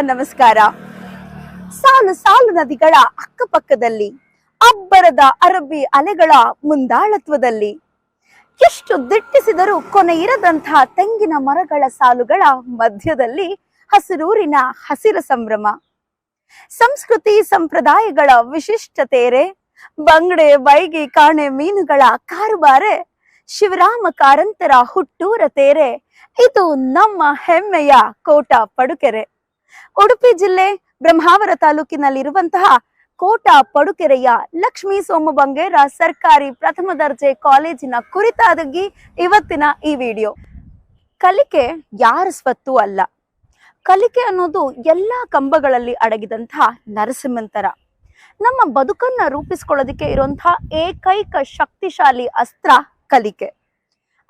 ನಮಸ್ಕಾರ. ಸಾಲು ಸಾಲು ನದಿಗಳ ಅಕ್ಕಪಕ್ಕದಲ್ಲಿ, ಅಬ್ಬರದ ಅರಬ್ಬಿ ಅಲೆಗಳ ಮುಂದಾಳತ್ವದಲ್ಲಿ, ಎಷ್ಟು ದಿಟ್ಟಿಸಿದರೂ ಕೊನೆ ಇರದಂತಹ ತೆಂಗಿನ ಮರಗಳ ಸಾಲುಗಳ ಮಧ್ಯದಲ್ಲಿ ಹಸಿರೂರಿನ ಹಸಿರ ಸಂಭ್ರಮ. ಸಂಸ್ಕೃತಿ ಸಂಪ್ರದಾಯಗಳ ವಿಶಿಷ್ಟತೆರೆ, ಬಂಗಡೆ ಬೈಗಿ ಕಾಣೆ, ಮೀನುಗಳ ಕಾರುಬಾರೆ, ಶಿವರಾಮ ಕಾರಂತರ ಹುಟ್ಟೂರ ತೇರೆ, ಇದು ನಮ್ಮ ಹೆಮ್ಮೆಯ ಕೋಟ ಪಡುಕೆರೆ. ಉಡುಪಿ ಜಿಲ್ಲೆ ಬ್ರಹ್ಮಾವರ ತಾಲೂಕಿನಲ್ಲಿರುವಂತಹ ಕೋಟ ಪಡುಕೆರೆಯ ಲಕ್ಷ್ಮೀ ಸೋಮಬಂಗೇರ ಸರ್ಕಾರಿ ಪ್ರಥಮ ದರ್ಜೆ ಕಾಲೇಜಿನ ಕುರಿತಾಗಿ ಇವತ್ತಿನ ಈ ವಿಡಿಯೋ. ಕಲಿಕೆ ಯಾರ ಸ್ವತ್ತು ಅಲ್ಲ. ಕಲಿಕೆ ಅನ್ನೋದು ಎಲ್ಲಾ ಕಂಬಗಳಲ್ಲಿ ಅಡಗಿದಂತಹ ನರಸಿಂಹಂತರ. ನಮ್ಮ ಬದುಕನ್ನ ರೂಪಿಸ್ಕೊಳ್ಳೋದಕ್ಕೆ ಇರುವಂತಹ ಏಕೈಕ ಶಕ್ತಿಶಾಲಿ ಅಸ್ತ್ರ ಕಲಿಕೆ.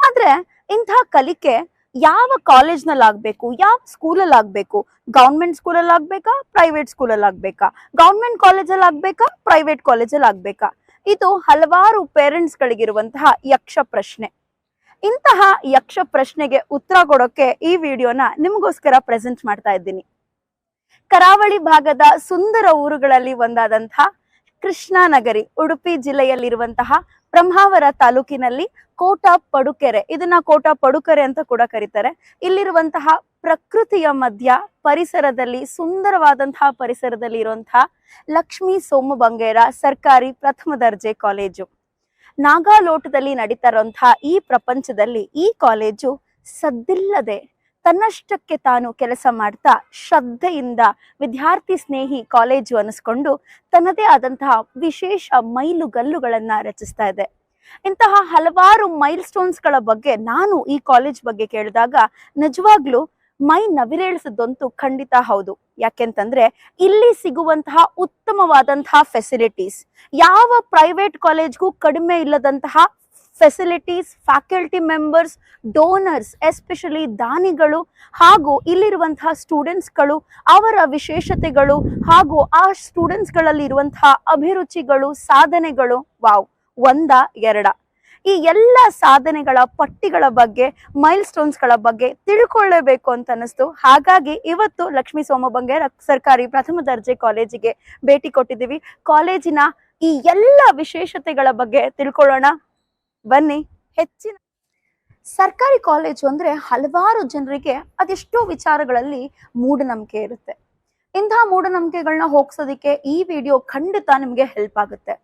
ಆದ್ರೆ ಇಂತಹ ಕಲಿಕೆ ಯಾವ ಕಾಲೇಜ್ನಲ್ಲಿ ಆಗ್ಬೇಕು ಯಾವ ಸ್ಕೂಲಲ್ಲಿ ಆಗ್ಬೇಕು ಗೌರ್ಮೆಂಟ್ ಸ್ಕೂಲಲ್ಲಿ ಆಗ್ಬೇಕಾ ಪ್ರೈವೇಟ್ ಸ್ಕೂಲಲ್ಲಿ ಆಗ್ಬೇಕಾ ಗೌರ್ಮೆಂಟ್ ಕಾಲೇಜಲ್ಲಿ ಆಗ್ಬೇಕಾ ಪ್ರೈವೇಟ್ ಕಾಲೇಜಲ್ಲಿ ಆಗ್ಬೇಕಾ ಇದು ಹಲವಾರು ಪೇರೆಂಟ್ಸ್ ಗಳಿಗಿರುವಂತಹ ಯಕ್ಷ ಪ್ರಶ್ನೆ. ಇಂತಹ ಯಕ್ಷ ಪ್ರಶ್ನೆಗೆ ಉತ್ತರ ಕೊಡೋಕೆ ಈ ವಿಡಿಯೋನ ನಿಮಗೋಸ್ಕರ ಪ್ರೆಸೆಂಟ್ ಮಾಡ್ತಾ ಇದ್ದೀನಿ. ಕರಾವಳಿ ಭಾಗದ ಸುಂದರ ಊರುಗಳಲ್ಲಿ ಒಂದಾದಂತಹ ಕೃಷ್ಣಾನಗರಿ, ಉಡುಪಿ ಜಿಲ್ಲೆಯಲ್ಲಿರುವಂತಹ ಬ್ರಹ್ಮಾವರ ತಾಲೂಕಿನಲ್ಲಿ ಕೋಟ ಪಡುಕೆರೆ, ಇದನ್ನ ಕೋಟ ಪಡುಕೆರೆ ಅಂತ ಕೂಡ ಕರೀತಾರೆ. ಇಲ್ಲಿರುವಂತಹ ಪ್ರಕೃತಿಯ ಮಧ್ಯ ಪರಿಸರದಲ್ಲಿ, ಸುಂದರವಾದಂತಹ ಪರಿಸರದಲ್ಲಿ ಇರುವಂತಹ ಲಕ್ಷ್ಮೀ ಸೋಮಬಂಗೇರ ಸರ್ಕಾರಿ ಪ್ರಥಮ ದರ್ಜೆ ಕಾಲೇಜು. ನಾಗಾಲೋಟದಲ್ಲಿ ನಡೀತಾ ಇರುವಂತಹ ಈ ಪ್ರಪಂಚದಲ್ಲಿ ಈ ಕಾಲೇಜು ಸದ್ದಿಲ್ಲದೆ ತನ್ನಷ್ಟಕ್ಕೆ ತಾನು ಕೆಲಸ ಮಾಡ್ತಾ ಶ್ರದ್ಧೆಯಿಂದ ವಿದ್ಯಾರ್ಥಿ ಸ್ನೇಹಿ ಕಾಲೇಜು ಅನಿಸ್ಕೊಂಡು ತನ್ನದೇ ಆದಂತಹ ವಿಶೇಷ ಮೈಲುಗಲ್ಲುಗಳನ್ನ ರಚಿಸ್ತಾ ಇದೆ. ಇಂತಹ ಹಲವಾರು ಮೈಲ್ ಸ್ಟೋನ್ಸ್ಗಳ ಬಗ್ಗೆ ನಾನು ಈ ಕಾಲೇಜ್ ಬಗ್ಗೆ ಕೇಳಿದಾಗ ನಿಜವಾಗ್ಲೂ ಮೈ ನವಿರೇಳಿಸಿದ್ದಂತೂ ಖಂಡಿತ ಹೌದು. ಯಾಕೆಂತಂದ್ರೆ ಇಲ್ಲಿ ಸಿಗುವಂತಹ ಉತ್ತಮವಾದಂತಹ ಫೆಸಿಲಿಟೀಸ್ ಯಾವ ಪ್ರೈವೇಟ್ ಕಾಲೇಜ್ಗೂ ಕಡಿಮೆ ಇಲ್ಲದಂತಹ facilities faculty members donors especially ದಾನಿಗಳು ಹಾಗೂ ಇಲ್ಲಿರುವಂತಹ ಸ್ಟೂಡೆಂಟ್ಸ್ಗಳು ಅವರ ವಿಶೇಷತೆಗಳು ಹಾಗೂ ಆ ಸ್ಟೂಡೆಂಟ್ಸ್ಗಳಲ್ಲಿ ಇರುವಂತಹ ಅಭಿರುಚಿಗಳು, ಸಾಧನೆಗಳು, ವಾವ್, ಒಂದ, ಎರಡ. ಈ ಎಲ್ಲ ಸಾಧನೆಗಳ ಪಟ್ಟಿಗಳ ಬಗ್ಗೆ ಮೈಲ್ ಸ್ಟೋನ್ಸ್ಗಳ ಬಗ್ಗೆ ತಿಳ್ಕೊಳ್ಳೇಬೇಕು ಅಂತ ಅನಿಸ್ತು ಹಾಗಾಗಿ ಇವತ್ತು ಲಕ್ಷ್ಮೀ ಸೋಮಬಂಗೇರ ಸರ್ಕಾರಿ ಪ್ರಥಮ ದರ್ಜೆ ಕಾಲೇಜಿಗೆ ಭೇಟಿ ಕೊಟ್ಟಿದ್ದೀವಿ. ಕಾಲೇಜಿನ ಈ ಎಲ್ಲ ವಿಶೇಷತೆಗಳ ಬಗ್ಗೆ ತಿಳ್ಕೊಳ್ಳೋಣ. ಬನ್ನಿ, ಹೆಚ್ಚಿನ ಸರ್ಕಾರಿ ಕಾಲೇಜು ಅಂದ್ರೆ ಹಲವಾರು ಜನರಿಗೆ ಅದೆಷ್ಟೋ ವಿಚಾರಗಳಲ್ಲಿ ಮೂಢನಂಬಿಕೆ ಇರುತ್ತೆ. ಇಂತಹ ಮೂಢನಂಬಿಕೆಗಳನ್ನ ಹೋಗ್ಸೋದಿಕ್ಕೆ ಈ ವಿಡಿಯೋ ಖಂಡಿತ ನಿಮ್ಗೆ ಹೆಲ್ಪ್ ಆಗುತ್ತೆ.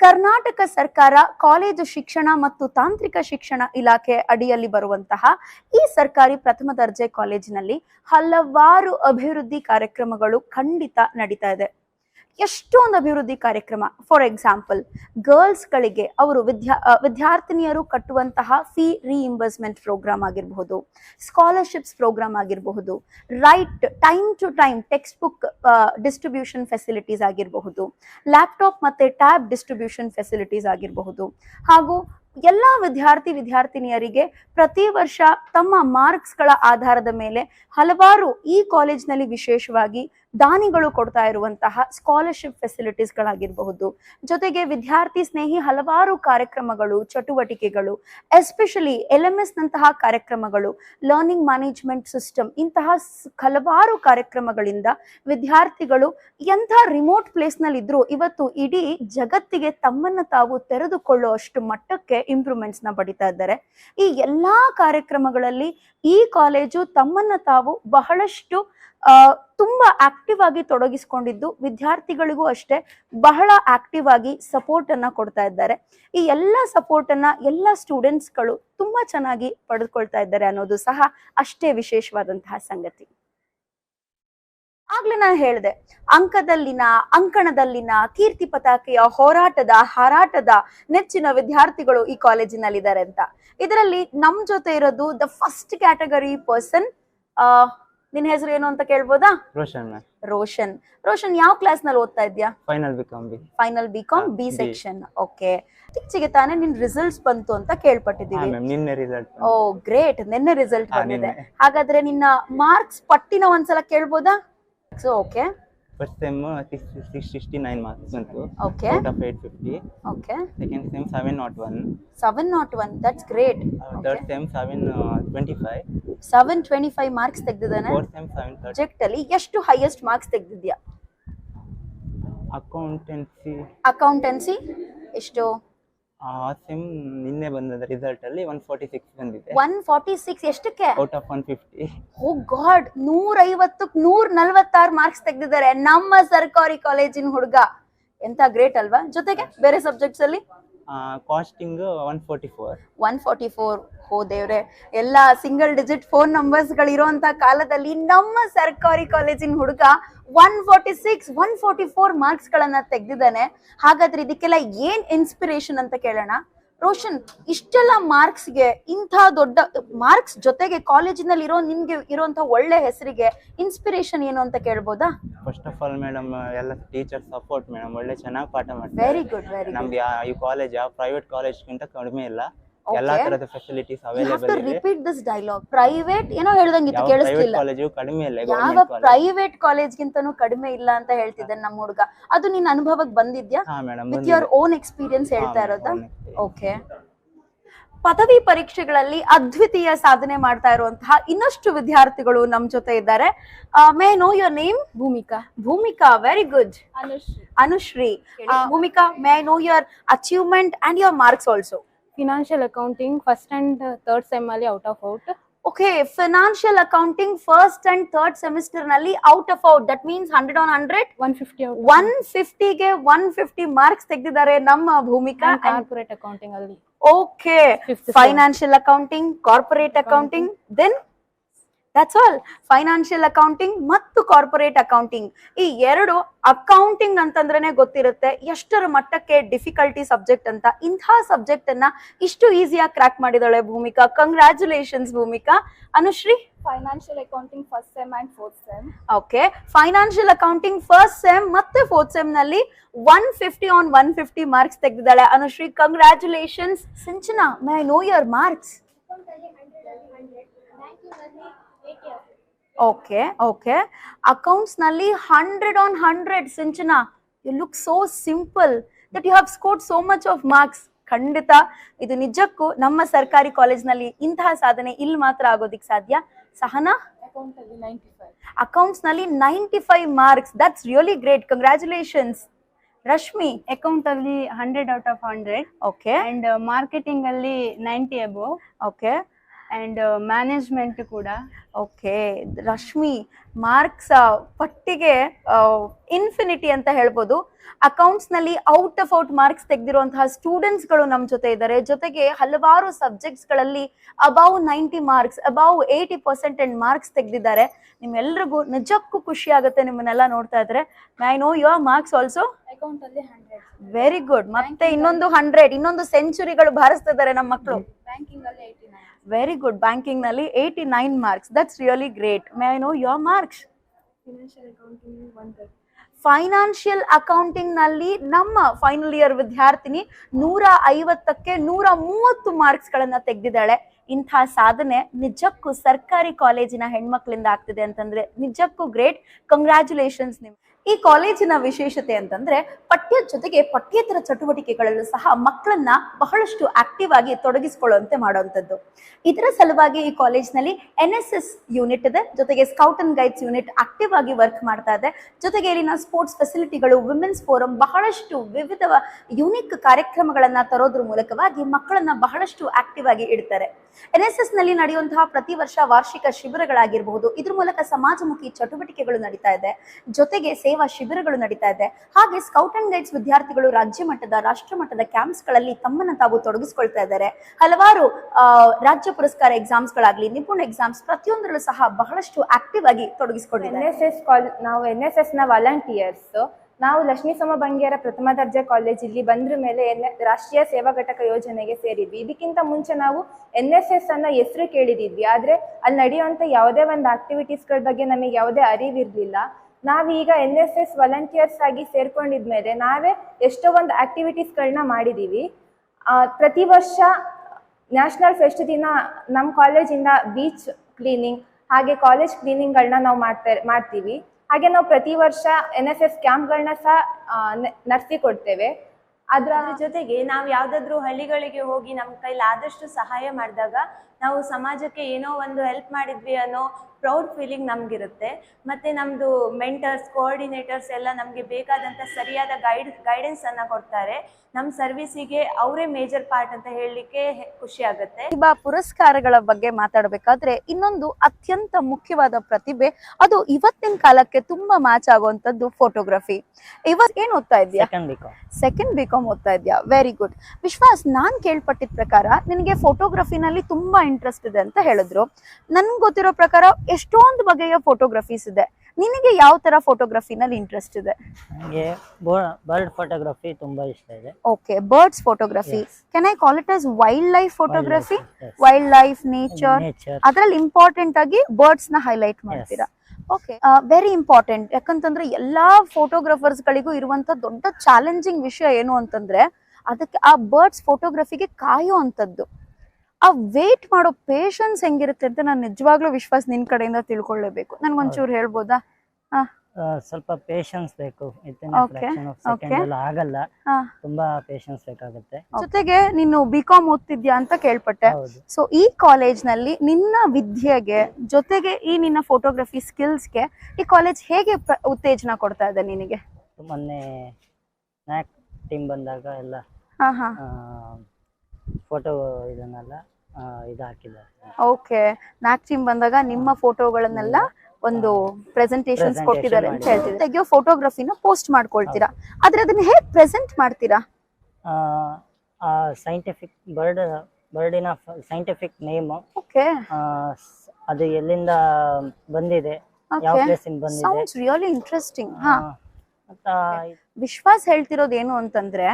ಕರ್ನಾಟಕ ಸರ್ಕಾರ ಕಾಲೇಜು ಶಿಕ್ಷಣ ಮತ್ತು ತಾಂತ್ರಿಕ ಶಿಕ್ಷಣ ಇಲಾಖೆ ಅಡಿಯಲ್ಲಿ ಬರುವಂತಹ ಈ ಸರ್ಕಾರಿ ಪ್ರಥಮ ದರ್ಜೆ ಕಾಲೇಜಿನಲ್ಲಿ ಹಲವಾರು ಅಭಿವೃದ್ಧಿ ಕಾರ್ಯಕ್ರಮಗಳು ಖಂಡಿತ ನಡೀತಾ ಇದೆ. ಎಷ್ಟೊಂದು ಅಭಿವೃದ್ಧಿ ಕಾರ್ಯಕ್ರಮ. ಫಾರ್ ಎಕ್ಸಾಂಪಲ್ ಗರ್ಲ್ಸ್ಗಳಿಗೆ ಅವರು ವಿದ್ಯಾ ವಿದ್ಯಾರ್ಥಿನಿಯರು ಕಟ್ಟುವಂತಹ ಫೀ ರೀಇಂಬರ್ಸ್ಮೆಂಟ್ ಪ್ರೋಗ್ರಾಮ್ ಆಗಿರಬಹುದು ಸ್ಕಾಲರ್ಶಿಪ್ಸ್ ಪ್ರೋಗ್ರಾಮ್ ಆಗಿರಬಹುದು right time to time text book distribution facilities ಆಗಿರಬಹುದು ಲ್ಯಾಪ್ಟಾಪ್ ಮತ್ತೆ ಟ್ಯಾಬ್ ಡಿಸ್ಟ್ರಿಬ್ಯೂಷನ್ ಫೆಸಿಲಿಟೀಸ್ ಆಗಿರಬಹುದು. ಹಾಗೂ ಎಲ್ಲ ವಿದ್ಯಾರ್ಥಿ ವಿದ್ಯಾರ್ಥಿನಿಯರಿಗೆ ಪ್ರತಿ ವರ್ಷ ತಮ್ಮ ಮಾರ್ಕ್ಸ್ಗಳ ಆಧಾರದ ಮೇಲೆ ಹಲವಾರು ಈ ಕಾಲೇಜ್ನಲ್ಲಿ ವಿಶೇಷವಾಗಿ ದಾನಿಗಳು ಕೊಡ್ತಾ ಇರುವಂತಹ ಸ್ಕಾಲರ್ಶಿಪ್ ಫೆಸಿಲಿಟೀಸ್ ಗಳಾಗಿರಬಹುದು. ಜೊತೆಗೆ ವಿದ್ಯಾರ್ಥಿ ಸ್ನೇಹಿ ಹಲವಾರು ಕಾರ್ಯಕ್ರಮಗಳು, ಚಟುವಟಿಕೆಗಳು ಎಸ್ಪೆಷಲಿ ಎಲ್ ಎಂ ಎಸ್ ನಂತಹ ಕಾರ್ಯಕ್ರಮಗಳು ಲರ್ನಿಂಗ್ ಮ್ಯಾನೇಜ್ಮೆಂಟ್ ಸಿಸ್ಟಮ್ ಇಂತಹ ಹಲವಾರು ಕಾರ್ಯಕ್ರಮಗಳಿಂದ ವಿದ್ಯಾರ್ಥಿಗಳು ಎಂಥ ರಿಮೋಟ್ ಪ್ಲೇಸ್ನಲ್ಲಿ ಇದ್ರು ಇವತ್ತು ಇಡೀ ಜಗತ್ತಿಗೆ ತಮ್ಮನ್ನ ತಾವು ತೆರೆದುಕೊಳ್ಳೋ ಅಷ್ಟು ಮಟ್ಟಕ್ಕೆ ಇಂಪ್ರೂವ್ಮೆಂಟ್ಸ್ನ ಪಡಿತಾ ಇದ್ದಾರೆ. ಈ ಎಲ್ಲಾ ಕಾರ್ಯಕ್ರಮಗಳಲ್ಲಿ ಈ ಕಾಲೇಜು ತಮ್ಮನ್ನ ತಾವು ಬಹಳಷ್ಟು ತುಂಬಾ ಆಕ್ಟಿವ್ ಆಗಿ ತೊಡಗಿಸ್ಕೊಂಡಿದ್ದು ವಿದ್ಯಾರ್ಥಿಗಳಿಗೂ ಅಷ್ಟೇ ಬಹಳ ಆಕ್ಟಿವ್ ಆಗಿ ಸಪೋರ್ಟ್ ಅನ್ನ ಕೊಡ್ತಾ ಇದ್ದಾರೆ. ಈ ಎಲ್ಲ ಸಪೋರ್ಟ್ ಅನ್ನ ಎಲ್ಲ ಸ್ಟೂಡೆಂಟ್ಸ್ಗಳು ತುಂಬಾ ಚೆನ್ನಾಗಿ ಪಡೆದುಕೊಳ್ತಾ ಇದ್ದಾರೆ ಅನ್ನೋದು ಸಹ ಅಷ್ಟೇ ವಿಶೇಷವಾದಂತಹ ಸಂಗತಿ. ಆಗ್ಲೇ ನಾನು ಹೇಳಿದೆ, ಅಂಕದಲ್ಲಿನ, ಅಂಕಣದಲ್ಲಿನ, ಕೀರ್ತಿ ಪತಾಕೆಯ ಹೋರಾಟದ, ಹಾರಾಟದ ನೆಚ್ಚಿನ ವಿದ್ಯಾರ್ಥಿಗಳು ಈ ಕಾಲೇಜಿನಲ್ಲಿ ಇದ್ದಾರೆ ಅಂತ. ಇದರಲ್ಲಿ ನಮ್ ಜೊತೆ ಇರೋದು ದ ಫಸ್ಟ್ ಕ್ಯಾಟಗರಿ ಪರ್ಸನ್ ಆ ನಿನ್ ಹೆಸರು ಏನು ಅಂತ ಕೇಳ್ಬೋದಾ? ರೋಷನ್ ಮ್ಯಾಮ್. ರೋಷನ್. ರೋಷನ್ ಯಾವ ಕ್ಲಾಸ್ನಲ್ಲಿ ಓದ್ತಾ ಇದ್ಯಾ final BCom B final BCom B section okay ಇತ್ತೀಚೆಗೆ ತಾನೇ ನಿನ್ ರಿಸಲ್ಟ್ಸ್ ಬಂತು ಅಂತ ಕೇಳ್ಪಟ್ಟಿದ್ದೀವಿ. ಮ್ಯಾಮ್ ನಿನ್ನೆ ರಿಸಲ್ಟ್ ಓ ಗ್ರೇಟ್ ನಿನ್ನೆ ರಿಸಲ್ಟ್ ಬಂದಿದೆ. ಹಾಗಾದ್ರೆ ನಿನ್ನ ಮಾರ್ಕ್ಸ್ ಪಟ್ಟಿನ ಒಂದ್ಸಲ ಕೇಳ್ಬೋದಾ? So okay first sem six sixty nine marks ಬಂತು okay out of eight fifty okay second sem seven nought one seven nought one that's great third sem seven twenty five seven twenty five marks ತೆಗೆದಿದ್ದಾನೆ. Four sem seven subject ಅಲ್ಲಿ ಎಷ್ಟು highest marks ತೆಗೆದಿದ್ಯಾ accountancy accountancy ಎಷ್ಟು? ಆ sem ನಿನ್ನೆ ಬಂದದ result ಅಲ್ಲಿ one forty six ಬಂದಿದೆ. One forty six ಎಷ್ಟಕ್ಕೆ? Out of one fifty oh God ನೂರ ಐವತ್ತಕ್ ನೂರ ನಲ್ವತ್ತಾರು ಮಾರ್ಕ್ಸ್ ತೆಗ್ದಿದ್ದಾರೆ ನಮ್ಮ ಸರ್ಕಾರಿ ಕಾಲೇಜಿನ ಹುಡುಗ. ಎಂತ ಗ್ರೇಟ್ ಅಲ್ವಾ? ಜೊತೆಗೆ ಬೇರೆ ಸಬ್ಜೆಕ್ಟ್ಸ್ ಅಲ್ಲಿ? Costing one forty four one forty four ಹೋ ದೇವ್ರೆ ಎಲ್ಲ ಸಿಂಗಲ್ ಡಿಜಿಟ್ ಫೋನ್ ನಂಬರ್ಸ್ ಗಳಿರುವಂತ ಕಾಲದಲ್ಲಿ ನಮ್ಮ ಸರ್ಕಾರಿ ಕಾಲೇಜಿನ ಹುಡುಗ one forty six one forty four marks ಗಳನ್ನ ತೆಗ್ದಿದ್ದಾನೆ. ಹಾಗಾದ್ರೆ ಇದಕ್ಕೆಲ್ಲ ಏನ್ ಇನ್ಸ್ಪಿರೇಷನ್ ಅಂತ ಕೇಳೋಣ. ರೋಷನ್ ಇಷ್ಟೆಲ್ಲ ಮಾರ್ಕ್ಸ್ಗೆ ಇಂಥ ದೊಡ್ಡ ಮಾರ್ಕ್ಸ್ ಜೊತೆಗೆ ಕಾಲೇಜಿನಲ್ಲಿ ಇರೋ ನಿಮ್ಗೆ ಇರುವಂತ ಒಳ್ಳೆ ಹೆಸರಿಗೆ ಇನ್ಸ್ಪಿರೇಷನ್ ಏನು ಅಂತ ಕೇಳ್ಬೋದಾ? ಫಸ್ಟ್ ಆಫ್ ಆಲ್ ಮೇಡಮ್ ಎಲ್ಲ ಟೀಚರ್ ಸಪೋರ್ಟ್ ಮೇಡಮ್ ಒಳ್ಳೆ ಚೆನ್ನಾಗಿ ಪಾಠ ವೆರಿ ಮಾಡ್ತಾರೆ ಗುಡ್ ವೆರಿ ಗುಡ್ ನಮ್ಗೆ ಈ ಕಾಲೇಜ್ ಪ್ರೈವೇಟ್ ಕಾಲೇಜ್ಗಿಂತ ಕಡಿಮೆ ಇಲ್ಲ. ಎಲ್ಲಾ. ತರದ ಫೆಸಿಲಿಟೀಸ್ ಅವೈಲೇಬಲ್ ಇದೆ. ರಿಪೀಟ್ ದಿಸ್ ಡೈಲಾಗ್ ಪ್ರೈವೇಟ್ ಏನೋ ಹೇಳ್ದಂಗಿತ್ತು ಕೇಳಿಸ್ತಿಲ್ಲ. ಕಾಲೇಜು ಕಡಿಮೆ ಇಲ್ಲ ಯಾವ ಪ್ರೈವೇಟ್ ಕಾಲೇಜ್ ಕಾಲೇಜ್ಗಿಂತನೂ ಕಡಿಮೆ ಇಲ್ಲ ಅಂತ ಹೇಳ್ತಿದ್ದೆ ನಮ್ಮ ಹುಡುಗ. ಅದು ನಿನ್ನ ಅನುಭವಕ್ಕೆ ಬಂದಿದ್ಯಾ? ವಿತ್ ಯುವರ್ ಓನ್ ಎಕ್ಸ್ಪೀರಿಯನ್ಸ್ ಹೇಳ್ತಾ ಇರೋದಾ? ಓಕೆ ಪದವಿ ಪರೀಕ್ಷೆಗಳಲ್ಲಿ ಅದ್ವಿತೀಯ ಸಾಧನೆ ಮಾಡ್ತಾ ಇರುವಂತಹ ಇನ್ನಷ್ಟು ವಿದ್ಯಾರ್ಥಿಗಳು ನಮ್ ಜೊತೆ ಇದ್ದಾರೆ. May know your name Bhoomika. Bhoomika very good Anushree. Anushree. ಆ, Bhoomika may know your achievement and your marks also financial accounting first and third sem ಅಲ್ಲಿ out of out okay financial accounting first and third ಸೆಮಿಸ್ಟರ್ನಲ್ಲಿ out of out that means hundred on hundred one fifty one ಫಿಫ್ಟಿಗೆ one fifty marks ತೆಗೆದಿದ್ದಾರೆ ನಮ್ಮ Bhoomika corporate accounting ಅಲ್ಲಿ. Okay financial accounting corporate accounting then that's all financial accounting ಮತ್ತು corporate accounting ಈ ಎರಡು accounting ಅಂತಂದ್ರೆ ಗೊತ್ತಿರುತ್ತೆ ಎಷ್ಟರ ಮಟ್ಟಕ್ಕೆ ಡಿಫಿಕಲ್ಟಿ ಸಬ್ಜೆಕ್ಟ್ ಅಂತ. ಇಂತಹ ಸಬ್ಜೆಕ್ಟ್ ಅನ್ನ ಇಷ್ಟು ಈಸಿಯಾಗಿ crack ಮಾಡಿದಾಳೆ Bhoomika. Congratulations Bhoomika. Anushree? Financial accounting first sem and fourth sem okay financial accounting first sem ಮತ್ತೆ fourth ಸೆಮ್ನಲ್ಲಿ one fifty on one fifty marks ತೆಗೆದಿದ್ದಾಳೆ. Anushree congratulations Sinchana my know your marks okay okay ಅಕೌಂಟ್ಸ್ನಲ್ಲಿ hundred on hundred Sinchana you look so simple that you have scored so much of marks ಖಂಡಿತ. ಇದು ನಿಜಕ್ಕೂ ನಮ್ಮ ಸರ್ಕಾರಿ ಕಾಲೇಜ್ನಲ್ಲಿ ಇಂತಹ ಸಾಧನೆ ಇಲ್ಲಿ ಮಾತ್ರ ಆಗೋದಿಕ್ ಸಾಧ್ಯ. Sahana? ಅಕೌಂಟ್ಸ್ನಲ್ಲಿ ninety five marks that's really great congratulations Rashmi account ಅಲ್ಲಿ hundred out of hundred okay and marketing ಅಲ್ಲಿ ninety above okay and management ಕೂಡ. ಓಕೆ ರಶ್ಮಿ ಮಾರ್ಕ್ಸ್ ಪಟ್ಟಿಗೆ ಇನ್ಫಿನಿಟಿ ಅಂತ ಹೇಳ್ಬೋದು. ಅಕೌಂಟ್ಸ್ನಲ್ಲಿ ಔಟ್ ಆಫ್ ಔಟ್ ಮಾರ್ಕ್ಸ್ ತೆಗೆದಿರುವಂತಹ ಸ್ಟೂಡೆಂಟ್ಸ್ಗಳು ನಮ್ಮ ಜೊತೆ ಇದ್ದಾರೆ. ಜೊತೆಗೆ ಹಲವಾರು ಸಬ್ಜೆಕ್ಟ್ಸ್ಗಳಲ್ಲಿ above ninety marks above eighty percent and marks ತೆಗೆದಿದ್ದಾರೆ. ನಿಮ್ಮೆಲ್ಲರಿಗೂ ನಿಜಕ್ಕೂ ಖುಷಿ ಆಗುತ್ತೆ ನಿಮ್ಮನ್ನೆಲ್ಲ ನೋಡ್ತಾ ಇದ್ರೆ. I know your marks also very good ಮತ್ತೆ ಇನ್ನೊಂದು ಹಂಡ್ರೆಡ್ ಇನ್ನೊಂದು ಸೆಂಚುರಿಗಳು ಬಾರಿಸ್ತಿದ್ದಾರೆ ನಮ್ಮ ಮಕ್ಕಳು ವೆರಿ ಗುಡ್ ಬ್ಯಾಂಕಿಂಗ್ನಲ್ಲಿ eighty nine marks that's really great may I know your marks financial ಅಕೌಂಟಿಂಗ್ನಲ್ಲಿ ನಮ್ಮ ಫೈನಲ್ ಇಯರ್ ವಿದ್ಯಾರ್ಥಿನಿ ನೂರ ಐವತ್ತಕ್ಕೆ ನೂರ ಮೂವತ್ತು ಮಾರ್ಕ್ಸ್ ಗಳನ್ನ ತೆಗೆದಿದ್ದಾಳೆ. ಇಂಥ ಸಾಧನೆ ನಿಜಕ್ಕೂ ಸರ್ಕಾರಿ ಕಾಲೇಜಿನ ಹೆಣ್ಮಕ್ಳಿಂದ ಆಗ್ತಿದೆ ಅಂತಂದ್ರೆ ನಿಜಕ್ಕೂ ಗ್ರೇಟ್ ಕಂಗ್ರ್ಯಾಚುಲೇಷನ್ಸ್ ನಿಮ್ ಈ ಕಾಲೇಜಿನ ವಿಶೇಷತೆ ಅಂತಂದ್ರೆ ಪಠ್ಯ ಜೊತೆಗೆ ಪಠ್ಯೇತರ ಚಟುವಟಿಕೆಗಳಲ್ಲೂ ಸಹ ಮಕ್ಕಳನ್ನ ಬಹಳಷ್ಟು ಆಕ್ಟಿವ್ ಆಗಿ ತೊಡಗಿಸಿಕೊಳ್ಳುವಂತೆ ಮಾಡುವಂಥದ್ದು. ಇದರ ಸಲುವಾಗಿ ಈ ಕಾಲೇಜ್ನಲ್ಲಿ ಎನ್ ಎಸ್ ಎಸ್ ಯೂನಿಟ್ ಇದೆ, ಜೊತೆಗೆ scout and guides unit active ಆಗಿ ವರ್ಕ್ ಮಾಡ್ತಾ ಇದೆ. ಜೊತೆಗೆ ಇಲ್ಲಿನ ಸ್ಪೋರ್ಟ್ಸ್ ಫೆಸಿಲಿಟಿಗಳು ವಿಮೆನ್ಸ್ ಫೋರಂ ಬಹಳಷ್ಟು ವಿವಿಧ ಯುನಿಕ್ ಕಾರ್ಯಕ್ರಮಗಳನ್ನ ತರೋದ್ರ ಮೂಲಕವಾಗಿ ಮಕ್ಕಳನ್ನ ಬಹಳಷ್ಟು ಆಕ್ಟಿವ್ ಆಗಿ ಇಡ್ತಾರೆ. ಎನ್ ಎಸ್ ಎಸ್ನಲ್ಲಿ ನಡೆಯುವಂತಹ ಪ್ರತಿ ವರ್ಷ ವಾರ್ಷಿಕ ಶಿಬಿರಗಳಾಗಿರಬಹುದು. ಇದ್ರ ಮೂಲಕ ಸಮಾಜಮುಖಿ ಚಟುವಟಿಕೆಗಳು ನಡೀತಾ ಇದೆ. ಜೊತೆಗೆ ಸೇವಾ ಶಿಬಿರಗಳು ನಡೀತಾ ಇದೆ. ಹಾಗೆ ಸ್ಕೌಟ್ ಅಂಡ್ ಗೈಡ್ಸ್ ವಿದ್ಯಾರ್ಥಿಗಳು ರಾಜ್ಯ ಮಟ್ಟದ, ರಾಷ್ಟ್ರ ಮಟ್ಟದ ಕ್ಯಾಂಪ್ಸ್ಗಳಲ್ಲಿ ತಮ್ಮನ್ನ ತಾವು ತೊಡಗಿಸ್ಕೊಳ್ತಾ ಇದ್ದಾರೆ. ಹಲವಾರು ರಾಜ್ಯ ಪುರಸ್ಕಾರ ಎಕ್ಸಾಮ್ಸ್ ಗಳಾಗ್ಲಿ ನಿಪುಣ ಎಕ್ಸಾಮ್ಸ್ ಪ್ರತಿಯೊಂದರಲ್ಲೂ ಸಹ ಬಹಳಷ್ಟು ಆಕ್ಟಿವ್ ಆಗಿ ಎನ್ ತೊಡಗಿಸ್ಕೊಂಡಿದ್ದಾರೆ ಎಸ್ ಎಸ್ ಕಾಲ್ ನಾವು ಎನ್ ಎಸ್ ಎಸ್ನ ವಾಲಂಟಿಯರ್ಸ್ ನಾವು ಲಕ್ಷ್ಮೀ ಸಮ ಬಂಗೇರ ಪ್ರಥಮ ದರ್ಜೆ ಕಾಲೇಜ್ ಇಲ್ಲಿ ಬಂದ್ರ ಮೇಲೆ ಎನ್, ರಾಷ್ಟ್ರೀಯ ಸೇವಾ ಘಟಕ ಯೋಜನೆಗೆ ಸೇರಿದ್ವಿ. ಇದಕ್ಕಿಂತ ಮುಂಚೆ ನಾವು ಎನ್ ಎಸ್ ಎಸ್ ಅನ್ನೋ ಹೆಸರು ಕೇಳಿದಿದ್ವಿ. ಆದ್ರೆ ಅಲ್ಲಿ ನಡೆಯುವಂತ ಯಾವುದೇ ಒಂದು ಆಕ್ಟಿವಿಟೀಸ್ಗಳ ಬಗ್ಗೆ ನಮಗೆ ಯಾವುದೇ ಅರಿವಿರ್ಲಿಲ್ಲ. ನಾವೀಗ ಎನ್ ಎಸ್ ಎಸ್ ವಾಲಂಟಿಯರ್ಸ್ ಆಗಿ ಸೇರ್ಕೊಂಡಿದ್ಮೇಲೆ ನಾವೇ ಎಷ್ಟೋ ಒಂದು ಆಕ್ಟಿವಿಟೀಸ್ಗಳನ್ನ ಮಾಡಿದೀವಿ. ಆ, ಪ್ರತಿ ವರ್ಷ ನ್ಯಾಷನಲ್ ಫೆಸ್ಟ್ ದಿನ ನಮ್ಮ ಕಾಲೇಜಿಂದ ಬೀಚ್ ಕ್ಲೀನಿಂಗ್ ಹಾಗೆ ಕಾಲೇಜ್ ಕ್ಲೀನಿಂಗ್ಗಳನ್ನ ನಾವು ಮಾಡ್ತಾ ಮಾಡ್ತೀವಿ. ಹಾಗೆ ನಾವು ಪ್ರತಿ ವರ್ಷ ಎನ್ ಎಸ್ ಎಸ್ ಕ್ಯಾಂಪ್ಗಳನ್ನ ಸಹ ನಡೆಸಿ ಕೊಡ್ತೇವೆ ಅದ್ರ ಜೊತೆಗೆ ನಾವು ಯಾವ್ದಾದ್ರು ಹಳ್ಳಿಗಳಿಗೆ ಹೋಗಿ ನಮ್ಮ ಕೈಲಿ ಆದಷ್ಟು ಸಹಾಯ ಮಾಡಿದಾಗ ನಾವು ಸಮಾಜಕ್ಕೆ ಏನೋ ಒಂದು ಹೆಲ್ಪ್ ಮಾಡಿದ್ವಿ ಅನ್ನೋ ಪ್ರೌಡ್ ಫೀಲಿಂಗ್ ನಮ್ಗಿರುತ್ತೆ. ಮತ್ತೆ ನಮ್ದು ಮೆಂಟರ್ಸ್ ಕೋಆರ್ಡಿನೇಟರ್ಸ್ ಎಲ್ಲ ನಮಗೆ ಬೇಕಾದಂತ ಸರಿಯಾದ ಗೈಡ್ ಗೈಡೆನ್ಸ್ ಅನ್ನ ಕೊಡ್ತಾರೆ. ನಮ್ಮ ಸರ್ವಿಸಿಗೆ ಅವರೇ ಮೇಜರ್ ಪಾರ್ಟ್ ಅಂತ ಹೇಳಲಿಕ್ಕೆ ಖುಷಿ ಆಗುತ್ತೆ. ಪ್ರತಿಭಾ ಪುರಸ್ಕಾರಗಳ ಬಗ್ಗೆ ಮಾತಾಡಬೇಕಾದ್ರೆ ಇನ್ನೊಂದು ಅತ್ಯಂತ ಮುಖ್ಯವಾದ ಪ್ರತಿಭೆ ಅದು ಇವತ್ತಿನ ಕಾಲಕ್ಕೆ ತುಂಬಾ ಮ್ಯಾಚ್ ಆಗುವಂತದ್ದು ಫೋಟೋಗ್ರಫಿ ಇವತ್ ಏನ್ ಓದ್ತಾ ಇದ್ಯಾ ಸೆಕೆಂಡ್ ಬಿ ಕಾಮ್ ಓದ್ತಾ ಇದ್ಯಾ ವೆರಿ ಗುಡ್ ವಿಶ್ವಾಸ್ ನಾನ್ ಕೇಳ್ಪಟ್ಟಿದ ಪ್ರಕಾರ ನಿನಗೆ ಫೋಟೋಗ್ರಫಿನಲ್ಲಿ ತುಂಬಾ ಇಂಟ್ರೆಸ್ಟ್ ಇದೆ ಅಂತ ಹೇಳಿದ್ರು. ನನ್ಗೆ ಗೊತ್ತಿರೋ ಪ್ರಕಾರ ಎಷ್ಟೊಂದು ಬಗೆಯ ಫೋಟೋಗ್ರಫೀಸ್ ಇದೆ. ನಿನಗೆ ಯಾವ ತರ ಫೋಟೋಗ್ರಫಿನಲ್ಲಿ ಇಂಟ್ರೆಸ್ಟ್ ಇದೆ? ನನಗೆ ಬರ್ಡ್ ಫೋಟೋಗ್ರಫಿ ತುಂಬಾ ಇಷ್ಟ ಇದೆ. Okay birds photography can can I call it as wildlife photography wildlife nature ಅದರಲ್ಲಿ ಅದ್ರಲ್ಲಿ ಇಂಪಾರ್ಟೆಂಟ್ ಆಗಿ ಬರ್ಡ್ಸ್ನ ಹೈಲೈಟ್ ಮಾಡ್ತೀರಾ? ಓಕೆ ವೆರಿ ಇಂಪಾರ್ಟೆಂಟ್ ಯಾಕಂತಂದ್ರೆ ಎಲ್ಲಾ ಫೋಟೋಗ್ರಾಫರ್ಸ್ ಗಳಿಗೂ ಇರುವಂತ ದೊಡ್ಡ ಚಾಲೆಂಜಿಂಗ್ ವಿಷಯ ಏನು ಅಂತಂದ್ರೆ ಅದಕ್ಕೆ ಆ ಬರ್ಡ್ಸ್ ಫೋಟೋಗ್ರಫಿಗೆ ಕಾಯೋ ಅಂತದ್ದು. ಆ ವೇಟ್ ಮಾಡೋ ಪೇಷನ್ಸ್ ಹೆಂಗಿರುತ್ತೆ ಅಂತ ನಾನು ನಿಜವಾಗ್ಲೂ ವಿಶ್ವಾಸ ನಿನ್ ಕಡೆಯಿಂದ ತಿಳ್ಕೊಳ್ಳೇಬೇಕು. ನನ್ಗೊಂಚೂರು ಹೇಳ್ಬೋದಾ? ಸ್ವಲ್ಪ ಪೇಷನ್ಸ್ ಬೇಕು. ಆಗಲ್ಲ. ತುಂಬಾ ಪೇಷನ್ಸ್ ಬೇಕಾಗುತ್ತೆ. ಜೊತೆಗೆ ನೀನು ಬಿ ಕಾಮ್ ಓದ್ತಿದ್ಯಾ ಅಂತ ಕೇಳ್ಪಟ್ಟೆ. ಸೊ ಈ ಕಾಲೇಜ್ನಲ್ಲಿ ನಿನ್ನ ವಿದ್ಯೆಗೆ ಜೊತೆಗೆ ಈ ನಿನ್ನ ಫೋಟೋಗ್ರಫಿ ಸ್ಕಿಲ್ಸ್ಗೆ ಈ ಕಾಲೇಜ್ ಹೇಗೆ ಉತ್ತೇಜನ ಕೊಡ್ತಾ ಇದೆ ನಿನಗೆ? ಮೊನ್ನೆ ಟೀಮ್ ಬಂದಾಗ ಎಲ್ಲ ಫೋಟೋ ಇದನ್ನೆಲ್ಲ ಇದು ಹಾಕಿದ್ದಾರೆ ಓಕೆ ನಾಕ್ ಟೀಮ್ ಬಂದಾಗ ನಿಮ್ಮ ಫೋಟೋಗಳನ್ನೆಲ್ಲ ಒಂದು ಪ್ರೆಸೆಂಟೇಶನ್ಸ್ ಕೊಟ್ಟಿದ್ದಾರೆ ಅಂತ ಮಾಡಿದ್ದಾರೆ. ತೆಗೆಯೋ ಫೋಟೋಗ್ರಫಿನ ಪೋಸ್ಟ್ ಮಾಡ್ಕೊಳ್ತೀರಾ? ಆದ್ರೆ ಅದನ್ನ ಹೇಗೆ ಪ್ರೆಸೆಂಟ್ ಮಾಡ್ತೀರಾ? ಸೈಂಟಿಫಿಕ್ ಬರ್ಡ್ ಬರ್ಡಿನ ಸೈಂಟಿಫಿಕ್ ನೇಮ್ ಓಕೆ ಅದು ಎಲ್ಲಿಂದ ಬಂದಿದೆ ಯಾವ ಪ್ಲೇಸ್ ಇಂದ ಬಂದಿದೆ. ಸೌಂಡ್ಸ್ ರಿಯಲಿ ಇಂಟ್ರೆಸ್ಟಿಂಗ್ ಹಾ. ವಿಶ್ವಾಸ್ ಹೇಳ್ತಿರೋದು ಏನು ಅಂತಂದ್ರೆ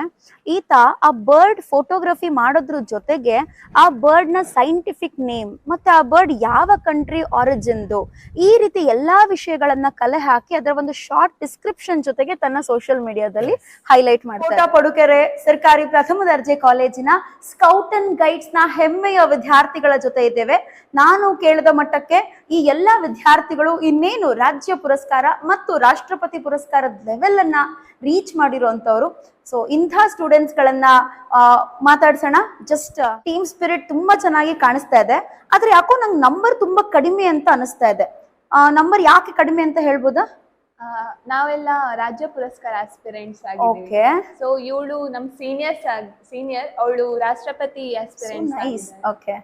ಈತ ಆ ಬರ್ಡ್ ಫೋಟೋಗ್ರಫಿ ಮಾಡೋದ್ರ ಜೊತೆಗೆ ಆ ಬರ್ಡ್ನ ಸೈಂಟಿಫಿಕ್ ನೇಮ್ ಮತ್ತೆ ಆ ಬರ್ಡ್ ಯಾವ ಕಂಟ್ರಿ ಆರಿಜಿನ್ದು ಈ ರೀತಿ ಎಲ್ಲಾ ವಿಷಯಗಳನ್ನ ಕಲೆ ಹಾಕಿ ಅದರ ಒಂದು ಶಾರ್ಟ್ ಡಿಸ್ಕ್ರಿಪ್ಷನ್ ಜೊತೆಗೆ ತನ್ನ ಸೋಷಿಯಲ್ ಮೀಡಿಯಾದಲ್ಲಿ ಹೈಲೈಟ್ ಮಾಡ್ತಾರೆ ಪಡುಕೆರೆ ಸರ್ಕಾರಿ ಪ್ರಥಮ ದರ್ಜೆ ಕಾಲೇಜಿನ ಸ್ಕೌಟ್ ಅಂಡ್ ಗೈಡ್ಸ್ನ ಹೆಮ್ಮೆಯ ವಿದ್ಯಾರ್ಥಿಗಳ ಜೊತೆ ಇದ್ದೇವೆ. ನಾನು ಕೇಳಿದ ಮಟ್ಟಕ್ಕೆ ಈ ಎಲ್ಲಾ ವಿದ್ಯಾರ್ಥಿಗಳು ಇನ್ನೇನು ರಾಜ್ಯ ಪುರಸ್ಕಾರ ಮತ್ತು ರಾಷ್ಟ್ರಪತಿ ಪುರಸ್ಕಾರದ ಲೆವೆಲ್ ಅನ್ನ ರೀಚ್ ಮಾಡಿರುವಂತವ್ರು ಸೊ ಇಂಥ ಸ್ಟೂಡೆಂಟ್ಸ್ ಗಳನ್ನ ಮಾತಾಡ್ಸೋಣ. ಜಸ್ಟ್ ಟೀಮ್ ಸ್ಪಿರಿಟ್ ತುಂಬಾ ಚೆನ್ನಾಗಿ ಕಾಣಿಸ್ತಾ ಇದೆ. ಆದ್ರೆ ಯಾಕೋ ನಂಗೆ ನಂಬರ್ ತುಂಬಾ ಕಡಿಮೆ ಅಂತ ಅನಿಸ್ತಾ ಇದೆ. ನಂಬರ್ ಯಾಕೆ ಕಡಿಮೆ ಅಂತ ಹೇಳ್ಬೋದಾ? ನಾವೆಲ್ಲ ರಾಜ್ಯ ಪುರಸ್ಕಾರ ಆಸ್ಪಿರೆಂಟ್ಸ್ ಆಗಿದೆ ಓಕೆ ಸೊ ಇವಳು ನಮ್ ಸೀನಿಯರ್ಸ್ ಸೀನಿಯರ್ ಅವಳು ರಾಷ್ಟ್ರಪತಿ ಆಸ್ಪಿರೆಂಟ್ಸ್ ಓಕೆ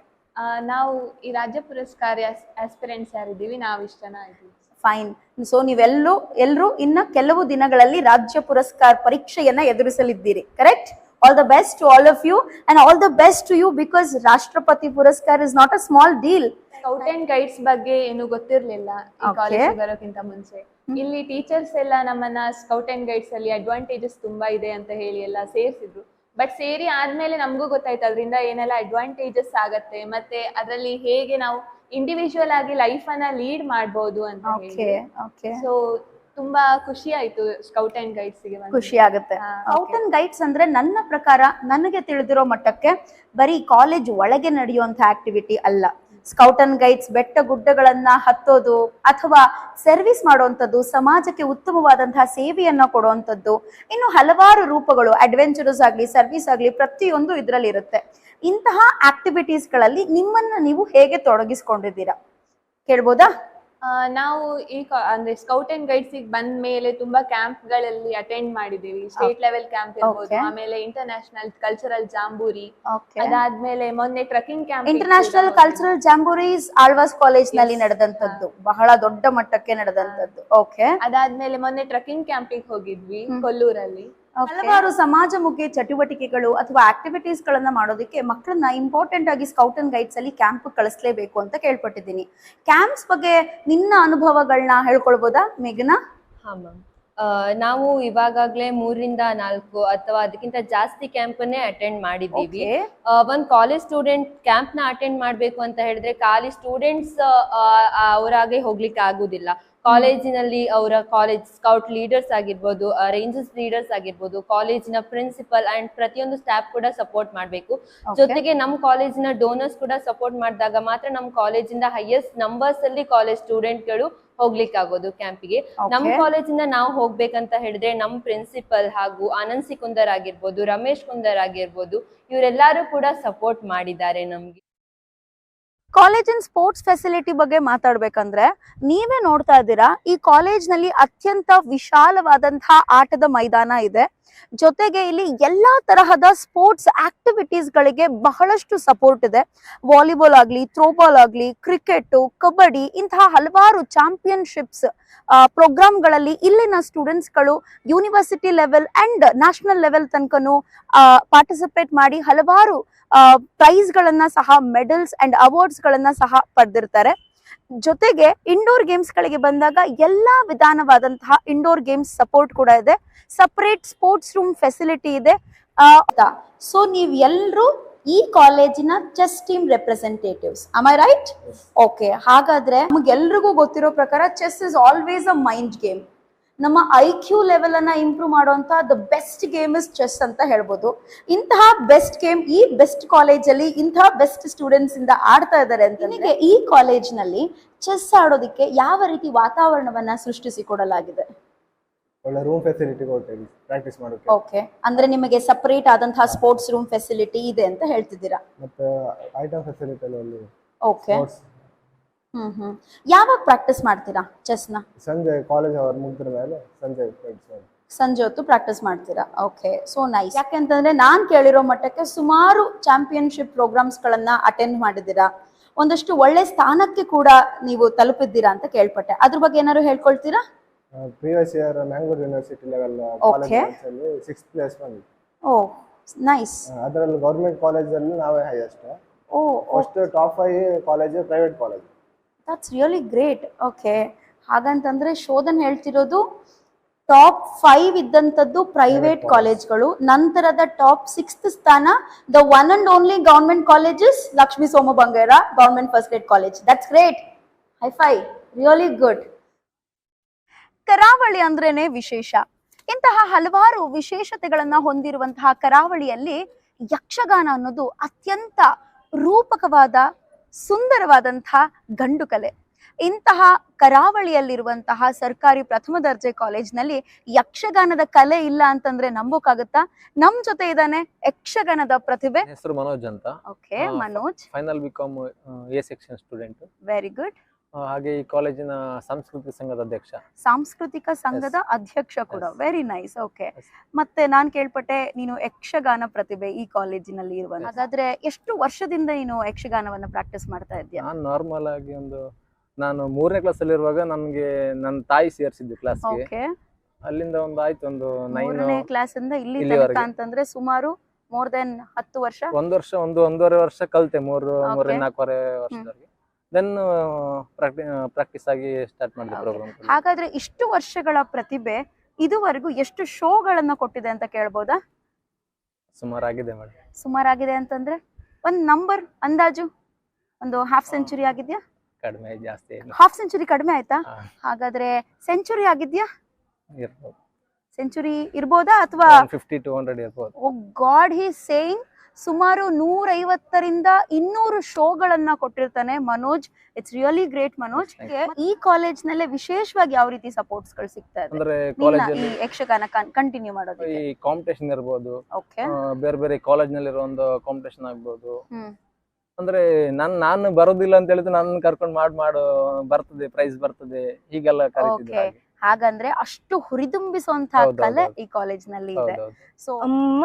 ನಾವು ಈ ರಾಜ್ಯ ಪುರಸ್ಕಾರ ಆಸ್ಪಿರೆಂಟ್ಸ್ ಯಾರಿದ್ದೀವಿ ನಾವು ಜನ ಇದ್ದೀವಿ. ಫೈನ್ ಸೊ ನೀವೆಲ್ಲೂ ಎಲ್ಲರೂ ಇನ್ನ ಕೆಲವು ದಿನಗಳಲ್ಲಿ ರಾಜ್ಯ ಪುರಸ್ಕಾರ ಪರೀಕ್ಷೆಯನ್ನ ಎದುರಿಸಲಿದ್ದೀರಿ. Correct all the best to all of you and all the best to you because Rashtrapati Puraskar is not a small deal scout and guides ಬಗ್ಗೆ ಏನು ಗೊತ್ತಿರ್ಲಿಲ್ಲ. ಕಾಲೇಜ್ ಬರೋಕ್ಕಿಂತ ಮುಂಚೆ. ಇಲ್ಲಿ ಟೀಚರ್ಸ್ ಎಲ್ಲ ನಮ್ಮನ್ನ ಸ್ಕೌಟ್ ಅಂಡ್ ಗೈಡ್ಸ್ ಅಲ್ಲಿ ಅಡ್ವಾಂಟೇಜಸ್ ತುಂಬಾ ಇದೆ ಅಂತ ಹೇಳಿ ಎಲ್ಲ ಸೇರಿಸಿದ್ರು. ಬಟ್ ಸೇರಿ ಆದ್ಮೇಲೆ ನಮಗೂ ಗೊತ್ತಾಯ್ತು ಅದರಿಂದ ಏನೆಲ್ಲ ಅಡ್ವಾಂಟೇಜಸ್ ಆಗತ್ತೆ ಮತ್ತೆ ಅದರಲ್ಲಿ ಹೇಗೆ ನಾವು ಇಂಡಿವಿಜುವಲ್ ಆಗಿ ಲೈಫ್ ಅನ್ನ ಲೀಡ್ ಮಾಡಬಹುದು ಅಂತ ಓಕೆ ಹೇಳಿ ಓಕೆ ಸೊ ತುಂಬಾ ಖುಷಿ ಆಯ್ತು ಸ್ಕೌಟ್ ಅಂಡ್ ಗೈಡ್ಸ್ಗೆ ಖುಷಿ ಆಗುತ್ತೆ. ಸ್ಕೌಟ್ ಅಂಡ್ ಗೈಡ್ಸ್ ಅಂದ್ರೆ ನನ್ನ ಪ್ರಕಾರ ನನಗೆ ತಿಳಿದಿರೋ ಮಟ್ಟಕ್ಕೆ ಬರೀ ಕಾಲೇಜ್ ಒಳಗೆ ನಡೆಯುವಂತ ಆಕ್ಟಿವಿಟಿ ಅಲ್ಲ. ಸ್ಕೌಟ್ ಅಂಡ್ ಗೈಡ್ಸ್, ಬೆಟ್ಟ ಗುಡ್ಡಗಳನ್ನ ಹತ್ತೋದು ಅಥವಾ ಸರ್ವಿಸ್ ಮಾಡುವಂಥದ್ದು ಸಮಾಜಕ್ಕೆ ಉತ್ತಮವಾದಂತಹ ಸೇವೆಯನ್ನ ಕೊಡುವಂಥದ್ದು ಇನ್ನು ಹಲವಾರು ರೂಪಗಳು ಅಡ್ವೆಂಚರಸ್ ಆಗ್ಲಿ ಸರ್ವಿಸ್ ಆಗ್ಲಿ ಪ್ರತಿಯೊಂದು ಇದರಲ್ಲಿ ಇರುತ್ತೆ ಇಂತಹ ಆಕ್ಟಿವಿಟೀಸ್ಗಳಲ್ಲಿ ನಿಮ್ಮನ್ನ ನೀವು ಹೇಗೆ ತೊಡಗಿಸ್ಕೊಂಡಿದ್ದೀರಾ? ಕೇಳ್ಬೋದಾ? ನಾವು ಈ ಅಂದ್ರೆ ಸ್ಕೌಟ್ ಅಂಡ್ ಗೈಡ್ಸ್ ಬಂದ ಮೇಲೆ ತುಂಬಾ ಕ್ಯಾಂಪ್ಗಳಲ್ಲಿ ಅಟೆಂಡ್ ಮಾಡಿದೀವಿ. ಸ್ಟೇಟ್ ಲೆವೆಲ್ ಕ್ಯಾಂಪ್ ಇರ್ಬೋದು. ಆಮೇಲೆ ಇಂಟರ್ನ್ಯಾಷನಲ್ ಕಲ್ಚರಲ್ ಜಾಂಬೂರಿ ಅದಾದ್ಮೇಲೆ ಮೊನ್ನೆ trekking camp international cultural jamborees Alvas ಕಾಲೇಜ್ನಲ್ಲಿ ನಡೆದಂತದ್ದು ಬಹಳ ದೊಡ್ಡ ಮಟ್ಟಕ್ಕೆ ನಡೆದಂತದ್ದು ಓಕೆ. ಅದಾದ್ಮೇಲೆ ಮೊನ್ನೆ ಟ್ರಕ್ಕಿಂಗ್ ಕ್ಯಾಂಪಿಗೆ ಹೋಗಿದ್ವಿ ಕೊಲ್ಲೂರಲ್ಲಿ. ಹಲವಾರು ಸಮಾಜಮುಖಿ ಚಟುವಟಿಕೆಗಳು ಅಥವಾ ಆಕ್ಟಿವಿಟೀಸ್ ಗಳನ್ನ ಮಾಡೋದಕ್ಕೆ ಮಕ್ಕಳನ್ನ ಇಂಪಾರ್ಟೆಂಟ್ ಆಗಿ ಸ್ಕೌಟ್ ಅಂಡ್ ಗೈಡ್ಸ್ ಅಲ್ಲಿ ಕ್ಯಾಂಪ್ ಕಳಿಸ್ಲೇಬೇಕು ಅಂತ ಕೇಳ್ಪಟ್ಟಿದ್ದೀನಿ. ಕ್ಯಾಂಪ್ಸ್ ಬಗ್ಗೆ ನಿನ್ನ ಅನುಭವಗಳನ್ನ ಹೇಳ್ಕೊಳ್ಬೋದಾ ಮೇಘನಾ? ಹಾ ಮ್ಯಾಮ್ ನಾವು ಇವಾಗಾಗ್ಲೇ ಮೂರಿಂದ ನಾಲ್ಕು ಅಥವಾ ಅದಕ್ಕಿಂತ ಜಾಸ್ತಿ ಕ್ಯಾಂಪನ್ನೇ ಅಟೆಂಡ್ ಮಾಡಿದ್ದೀವಿ. ಒಂದ್ ಕಾಲೇಜ್ ಸ್ಟೂಡೆಂಟ್ ಕ್ಯಾಂಪ್ನ ಅಟೆಂಡ್ ಮಾಡ್ಬೇಕು ಅಂತ ಹೇಳಿದ್ರೆ ಖಾಲಿ ಸ್ಟೂಡೆಂಟ್ಸ್ ಅವರಾಗೆ ಹೋಗ್ಲಿಕ್ಕೆ ಆಗುದಿಲ್ಲ. ಕಾಲೇಜಿನಲ್ಲಿ ಅವರ ಕಾಲೇಜ್ ಸ್ಕೌಟ್ ಲೀಡರ್ಸ್ ಆಗಿರ್ಬೋದು ರೇಂಜಸ್ ಲೀಡರ್ಸ್ ಆಗಿರ್ಬೋದು ಕಾಲೇಜಿನ ಪ್ರಿನ್ಸಿಪಲ್ ಅಂಡ್ ಪ್ರತಿಯೊಂದು ಸ್ಟಾಫ್ ಕೂಡ ಸಪೋರ್ಟ್ ಮಾಡಬೇಕು. ಜೊತೆಗೆ ನಮ್ಮ ಕಾಲೇಜಿನ ಡೋನರ್ಸ್ ಕೂಡ ಸಪೋರ್ಟ್ ಮಾಡಿದಾಗ ಮಾತ್ರ ನಮ್ಮ ಕಾಲೇಜಿಂದ ಹೈಯೆಸ್ಟ್ ನಂಬರ್ಸ್ ಅಲ್ಲಿ ಕಾಲೇಜ್ ಸ್ಟೂಡೆಂಟ್ಗಳು ಹೋಗ್ಲಿಕ್ಕೆ ಆಗೋದು ಕ್ಯಾಂಪಿಗೆ ನಮ್. ಕಾಲೇಜಿಂದ ನಾವು ಹೋಗ್ಬೇಕಂತ ಹೇಳಿದ್ರೆ ನಮ್ ಪ್ರಿನ್ಸಿಪಲ್ ಹಾಗೂ ಆನಂದ್ ಸಿಕುಂದರ್ ಆಗಿರ್ಬೋದು ರಮೇಶ್ ಕುಂದರ್ ಆಗಿರ್ಬೋದು ಇವರೆಲ್ಲರೂ ಕೂಡ ಸಪೋರ್ಟ್ ಮಾಡಿದ್ದಾರೆ ನಮ್ಗೆ. ಕಾಲೇಜಿನ ಸ್ಪೋರ್ಟ್ಸ್ ಫೆಸಿಲಿಟಿ ಬಗ್ಗೆ ಮಾತಾಡ್ಬೇಕಂದ್ರೆ ನೀವೇ ನೋಡ್ತಾ ಇದ್ದೀರಾ, ಈ ಕಾಲೇಜ್ನಲ್ಲಿ ಅತ್ಯಂತ ವಿಶಾಲವಾದಂತಹ ಆಟದ ಮೈದಾನ ಇದೆ. ಜೊತೆಗೆ ಇಲ್ಲಿ ಎಲ್ಲಾ ತರಹದ ಸ್ಪೋರ್ಟ್ಸ್ ಆಕ್ಟಿವಿಟೀಸ್ ಗಳಿಗೆ ಬಹಳಷ್ಟು ಸಪೋರ್ಟ್ ಇದೆ. ವಾಲಿಬಾಲ್ ಆಗ್ಲಿ ಥ್ರೋಬಾಲ್ ಆಗ್ಲಿ ಕ್ರಿಕೆಟ್ ಕಬಡ್ಡಿ ಇಂತಹ ಹಲವಾರು ಚಾಂಪಿಯನ್ಶಿಪ್ಸ್ ಪ್ರೋಗ್ರಾಮ್ಗಳಲ್ಲಿ ಇಲ್ಲಿನ ಸ್ಟೂಡೆಂಟ್ಸ್ಗಳು university level and national level ತನಕನೂ ಪಾರ್ಟಿಸಿಪೇಟ್ ಮಾಡಿ ಹಲವಾರು ಪ್ರೈಸ್ ಗಳನ್ನ ಸಹ ಮೆಡಲ್ಸ್ ಅಂಡ್ ಅವಾರ್ಡ್ಸ್ ಗಳನ್ನ ಸಹ ಪಡೆದಿರ್ತಾರೆ. ಜೊತೆಗೆ ಇಂಡೋರ್ ಗೇಮ್ಸ್ ಗಳಿಗೆ ಬಂದಾಗ ಎಲ್ಲಾ ವಿಧಾನವಾದಂತಹ ಇಂಡೋರ್ ಗೇಮ್ಸ್ ಸಪೋರ್ಟ್ ಕೂಡ ಇದೆ. ಸಪರೇಟ್ ಸ್ಪೋರ್ಟ್ಸ್ ರೂಮ್ ಫೆಸಿಲಿಟಿ ಇದೆ. ಸೊ ನೀವ್ ಎಲ್ರು ಈ ಕಾಲೇಜಿನ chess team representatives I right okay ಹಾಗಾದ್ರೆ ನಮಗೆಲ್ರಿಗೂ ಗೊತ್ತಿರೋ ಪ್ರಕಾರ chess is always a mind game ನಮ್ಮ ಐ ಕ್ಯೂ ಲೆವೆಲ್ ಅನ್ನ ಇಂಪ್ರೂವ್ ಮಾಡುವಂತಹ the best game is chess ಅಂತ ಹೇಳ್ಬೋದು. ಇಂತಹ ಬೆಸ್ಟ್ ಗೇಮ್ ಈ ಬೆಸ್ಟ್ ಕಾಲೇಜಲ್ಲಿ ಇಂತಹ ಬೆಸ್ಟ್ ಸ್ಟೂಡೆಂಟ್ಸ್ ಇಂದ ಆಡ್ತಾ ಇದ್ದಾರೆ ಅಂತ ಈ ಕಾಲೇಜ್ನಲ್ಲಿ ಚೆಸ್ ಆಡೋದಕ್ಕೆ ಯಾವ ರೀತಿ ವಾತಾವರಣವನ್ನ ಸೃಷ್ಟಿಸಿ ಕೊಡಲಾಗಿದೆ? ಒಳ್ಳೆ ರೂಮ್ ಫೆಸಿಲಿಟಿ ಪ್ರಾಕ್ಟೀಸ್ ಮಾಡೋಕೆ. ಓಕೆ ಅಂದ್ರೆ ನಿಮಗೆ ಸಪರೇಟ್ ಆದಂತಹ ಸ್ಪೋರ್ಟ್ಸ್ ರೂಮ್ ಫೆಸಿಲಿಟಿ ಇದೆ ಅಂತ ಹೇಳ್ತಿದ್ದೀರಾ? ಮತ್ತೆ ಐಟಮ್ ಫೆಸಿಲಿಟಿ ಎಲ್ಲ ಓಕೆ ಹ್ಮ್ ಹ್ಮ್. ಯಾವಾಗ ಪ್ರಾಕ್ಟೀಸ್ ಮಾಡ್ತೀರಾ ಚೆಸ್ನ ಸಂಜೆ ಕಾಲೇಜ್ ಅವರ್ ಮುಗಿದ್ರ ಮೇಲೆ ಸಂಜೆ ಪ್ರಾಕ್ಟೀಸ್ ಸಂಜೆ ಹೊತ್ತು ಪ್ರಾಕ್ಟೀಸ್ ಮಾಡ್ತೀರಾ? ಓಕೆ ಸೊ ನೈಸ್ ಯಾಕೆಂತಂದ್ರೆ ನಾನ್ ಕೇಳಿರೋ ಮಟ್ಟಕ್ಕೆ ಸುಮಾರು ಚಾಂಪಿಯನ್ಶಿಪ್ ಪ್ರೋಗ್ರಾಮ್ಸ್ ಗಳನ್ನ ಅಟೆಂಡ್ ಮಾಡಿದ್ದೀರಾ. ಒಂದಷ್ಟು ಒಳ್ಳೆ ಸ್ಥಾನಕ್ಕೆ ಕೂಡ ನೀವು ತಲುಪಿದ್ದೀರಾ ಅಂತ ಕೇಳ್ಪಟ್ಟೆ. ಅದ್ರ ಬಗ್ಗೆ ಏನಾದ್ರು ಹೇಳ್ಕೊಳ್ತೀರಾ? Previous year Mangalore university level Okay. College ಅಲ್ಲಿ ಸಿಕ್ಸ್ ಪ್ಲೇಸ್ ಬಂದಿದೆ ಓ ನೈಸ್ ಅದರಲ್ಲಿ ಗೌರ್ಮೆಂಟ್ ಕಾಲೇಜಲ್ಲಿ ನಾವೇ highest oh first top five college private college that's really great okay ಹಾಗಂತಂದ್ರೆ Shodhan ಹೇಳ್ತಿರೋದು ಟಾಪ್ ಫೈವ್ ಇದ್ದಂಥದ್ದು ಪ್ರೈವೇಟ್ ಕಾಲೇಜ್ಗಳು ನಂತರದ ಟಾಪ್ ಸಿಕ್ಸ್ತ್ ಸ್ಥಾನ the one and only government colleges Lakshmi Soma Bangera government first grade college that's great hi fi really good ಕರಾವಳಿ ಅಂದ್ರೇನೆ ವಿಶೇಷ. ಇಂತಹ ಹಲವಾರು ವಿಶೇಷತೆಗಳನ್ನ ಹೊಂದಿರುವಂತಹ ಕರಾವಳಿಯಲ್ಲಿ ಯಕ್ಷಗಾನ ಅನ್ನೋದು ಅತ್ಯಂತ ರೂಪಕವಾದ ಸುಂದರವಾದಂತಹ ಗಂಡು ಕಲೆ. ಇಂತಹ ಕರಾವಳಿಯಲ್ಲಿರುವಂತಹ ಸರ್ಕಾರಿ ಪ್ರಥಮ ದರ್ಜೆ ಕಾಲೇಜ್ನಲ್ಲಿ ಯಕ್ಷಗಾನದ ಕಲೆ ಇಲ್ಲ ಅಂತಂದ್ರೆ ನಂಬೋಕಾಗುತ್ತಾ? ನಮ್ ಜೊತೆ ಇದ್ದಾನೆ ಯಕ್ಷಗಾನದ ಪ್ರತಿಭೆ. ಹೆಸರು ಮನೋಜ್ ಅಂತ. Okay Manoj. Final B com A section student very good ಹಾಗೆ ಈ ಕಾಲೇಜಿನ ಸಾಂಸ್ಕೃತಿಕ ಸಂಘದ ಅಧ್ಯಕ್ಷ. ಸಾಂಸ್ಕೃತಿಕ ಸಂಘದ ಅಧ್ಯಕ್ಷ ಕೂಡ. Very nice okay. ಮತ್ತೆ ನಾನ್ ಕೇಳ್ಪಟ್ಟೆ ನೀನು ಯಕ್ಷಗಾನ ಪ್ರತಿಭೆ ಈ ಕಾಲೇಜಿನಲ್ಲಿ ಇರುವ. ಹಾಗಾದ್ರೆ ಎಷ್ಟು ವರ್ಷದಿಂದ ನೀನು ಯಕ್ಷಗಾನವನ್ನ ಪ್ರಾಕ್ಟೀಸ್ ಮಾಡ್ತಾ ಇದ್ದೀಯ? ನಾನು ನಾರ್ಮಲ್ ಆಗಿ ಒಂದು ನಾನು ಮೂರನೇ ಕ್ಲಾಸ್ ಅಲ್ಲಿ ಇರುವಾಗ ನನ್ಗೆ ನನ್ನ ತಾಯಿ ಸೇರಿಸಿದ್ದು ಕ್ಲಾಸ್ಗೆ ಓಕೆ ಅಲ್ಲಿಂದ ಒಂದು ಆಯ್ತು ಒಂದು ನೈನ್ ಮೂರನೇ ಕ್ಲಾಸ್ ಇಂದ ಇಲ್ಲಿ. ತನಕ ಅಂತಂದ್ರೆ ಸುಮಾರು ಮೋರ್ ದೆನ್ ಹತ್ತು ವರ್ಷ? ಒಂದು ವರ್ಷ ಒಂದು ಒಂದೂವರೆ ವರ್ಷ ಕಲ್ತೆ ಮೂರು. ಮೂರನೇ ನಾಲ್ಕೂವರೆ ವರ್ಷದವರೆಗೆ. ದೆನ್ ಪ್ರಾಕ್ಟೀಸ್ ಆಗಿ ಸ್ಟಾರ್ಟ್ ಮಾಡಿದೆ ಪ್ರೋಗ್ರಾಮ್ ಹಾಗಾದ್ರೆ ಇಷ್ಟು ವರ್ಷಗಳ ಪ್ರತಿಭೆ ಇದುವರೆಗೂ ಎಷ್ಟು ಶೋಗಳನ್ನ ಕೊಟ್ಟಿದೆ ಅಂತ ಕೇಳ್ಬೋದಾ? ಸುಮಾರಾಗಿದೆ ಮೇಡಮ್. ಸುಮಾರಾಗಿದೆ ಅಂತಂದ್ರೆ ಒಂದ್ ನಂಬರ್ ಅಂದಾಜು? ಒಂದು ಹಾಫ್ ಸೆಂಚುರಿ ಆಗಿದ್ಯಾ? ಕಡಿಮೆ ಜಾಸ್ತಿ ಹಾಫ್ ಸೆಂಚುರಿ ಕಡಿಮೆ ಆಯ್ತಾ? ಹಾಗಾದ್ರೆ ಸೆಂಚುರಿ ಆಗಿದ್ಯಾ? ಸೆಂಚುರಿ ಇರ್ಬೋದಾ ಅಥವಾ ಫಿಫ್ಟಿ ಟು ಹಂಡ್ರೆಡ್ ಇರ್ಬೋದು. ಓ ಗಾಡ್ ಹಿ ಸೇಯಿಂಗ್ ಸುಮಾರು ನೂರೈವತ್ತರಿಂದ ಇನ್ನೂರು ಶೋಗಳನ್ನ ಕೊಟ್ಟಿರ್ತಾನೆ Manoj. It's really great Manoj. ಈ ಕಾಲೇಜ್ ನಲ್ಲೇ ವಿಶೇಷವಾಗಿ ಯಾವ ರೀತಿ ಸಪೋರ್ಟ್ಸ್ಗಳು ಸಿಗ್ತಾ ಇದೆ? ಈ ಯಕ್ಷಗಾನ ಕಂಟಿನ್ಯೂ ಈ ಕಾಂಪಿಟೇಷನ್ ಇರ್ಬೋದು. ಬೇರೆ ಬೇರೆ ಕಾಲೇಜ್ ನಲ್ಲಿರೋ ಒಂದು ಕಾಂಪಿಟೇಷನ್ ಆಗ್ಬೋದು. ಅಂದ್ರೆ ನನ್ ನಾನು ಬರೋದಿಲ್ಲ ಅಂತ ಹೇಳಿದ್ರೆ ನನ್ನ ಕರ್ಕೊಂಡು ಮಾಡ್ ಮಾಡು ಬರ್ತದೆ ಪ್ರೈಸ್ ಬರ್ತದೆ. ಹೀಗೆಲ್ಲ ಕರೀತಿದ್ರು. ಹಾಗಂದ್ರೆ ಅಷ್ಟು ಹುರಿದುಂಬಿಸುವಂತಹ ಕಲೆ ಈ ಕಾಲೇಜ್ನಲ್ಲಿ ಇದೆ ಸೊ ಅಮ್ಮ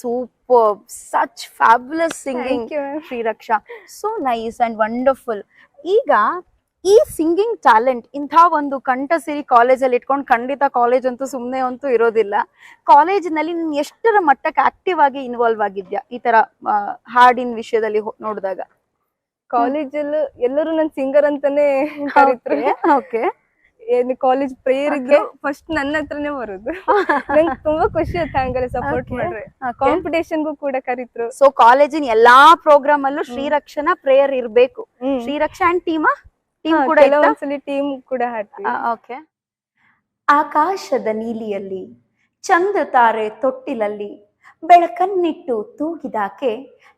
Super such fabulous singing. Shreeraksha so nice and wonderful ಈಗ ಈ ಸಿಂಗಿಂಗ್ ಟ್ಯಾಲೆಂಟ್ ಇಂಥ ಒಂದು ಕಂಠ ಸಿರಿ ಕಾಲೇಜಲ್ಲಿ ಇಟ್ಕೊಂಡು ಖಂಡಿತ ಕಾಲೇಜ್ ಅಂತೂ ಸುಮ್ಮನೆ ಅಂತೂ ಇರೋದಿಲ್ಲ. ಕಾಲೇಜಿನಲ್ಲಿ ನೀನು ಎಷ್ಟರ ಮಟ್ಟಕ್ಕೆ ಆಕ್ಟಿವ್ ಆಗಿ ಇನ್ವಾಲ್ವ್ ಆಗಿದ್ಯಾ? ಈ ತರ ಹಾಡಿನ ವಿಷಯದಲ್ಲಿ ನೋಡಿದಾಗ. ಕಾಲೇಜಲ್ಲೂ ಎಲ್ಲರೂ ನನ್ನ ಸಿಂಗರ್ ಅಂತಾನೆ ಕರೀತಾರೆ. ಓಕೆ ಏನು ಕಾಲೇಜ್ ಪ್ರೇಯರ್ ಇದ್ರು ಫಸ್ಟ್ ನನ್ನ ಹತ್ರನೇ ಬರೋದು. ನಂಗೆ ತುಂಬಾ ಖುಷಿ ಆಯ್ತು ಹಂಗಲ್ಲ ಸಪೋರ್ಟ್. ಮಾಡ್ರೆ ಕಾಂಪಿಟೇಷನ್ಗೂ ಕೂಡ ಕರೀತ್ರು. ಸೊ ಕಾಲೇಜಿನ ಎಲ್ಲಾ ಪ್ರೋಗ್ರಾಮ್ ಅಲ್ಲೂ ಶ್ರೀರಕ್ಷಣ ಪ್ರೇಯರ್ ಇರ್ಬೇಕು. ಶ್ರೀರಕ್ಷಾ ಅಂಡ್ ಟೀಮಾ ಟೀಮ್ ಕೂಡ ಇತ್ತಾ? ಕೆಲವೊಂದ್ಸಲಿ ಟೀಮ್ ಕೂಡ ಹಾಡ್ತೀವಿ ಓಕೆ ಆಕಾಶದ ನೀಲಿಯಲ್ಲಿ ಚಂದ್ರ ತಾರೆ ತೊಟ್ಟಿಲಲ್ಲಿ ಬೆಳಕನ್ನಿಟ್ಟು ತೂಗಿದಾಕೆ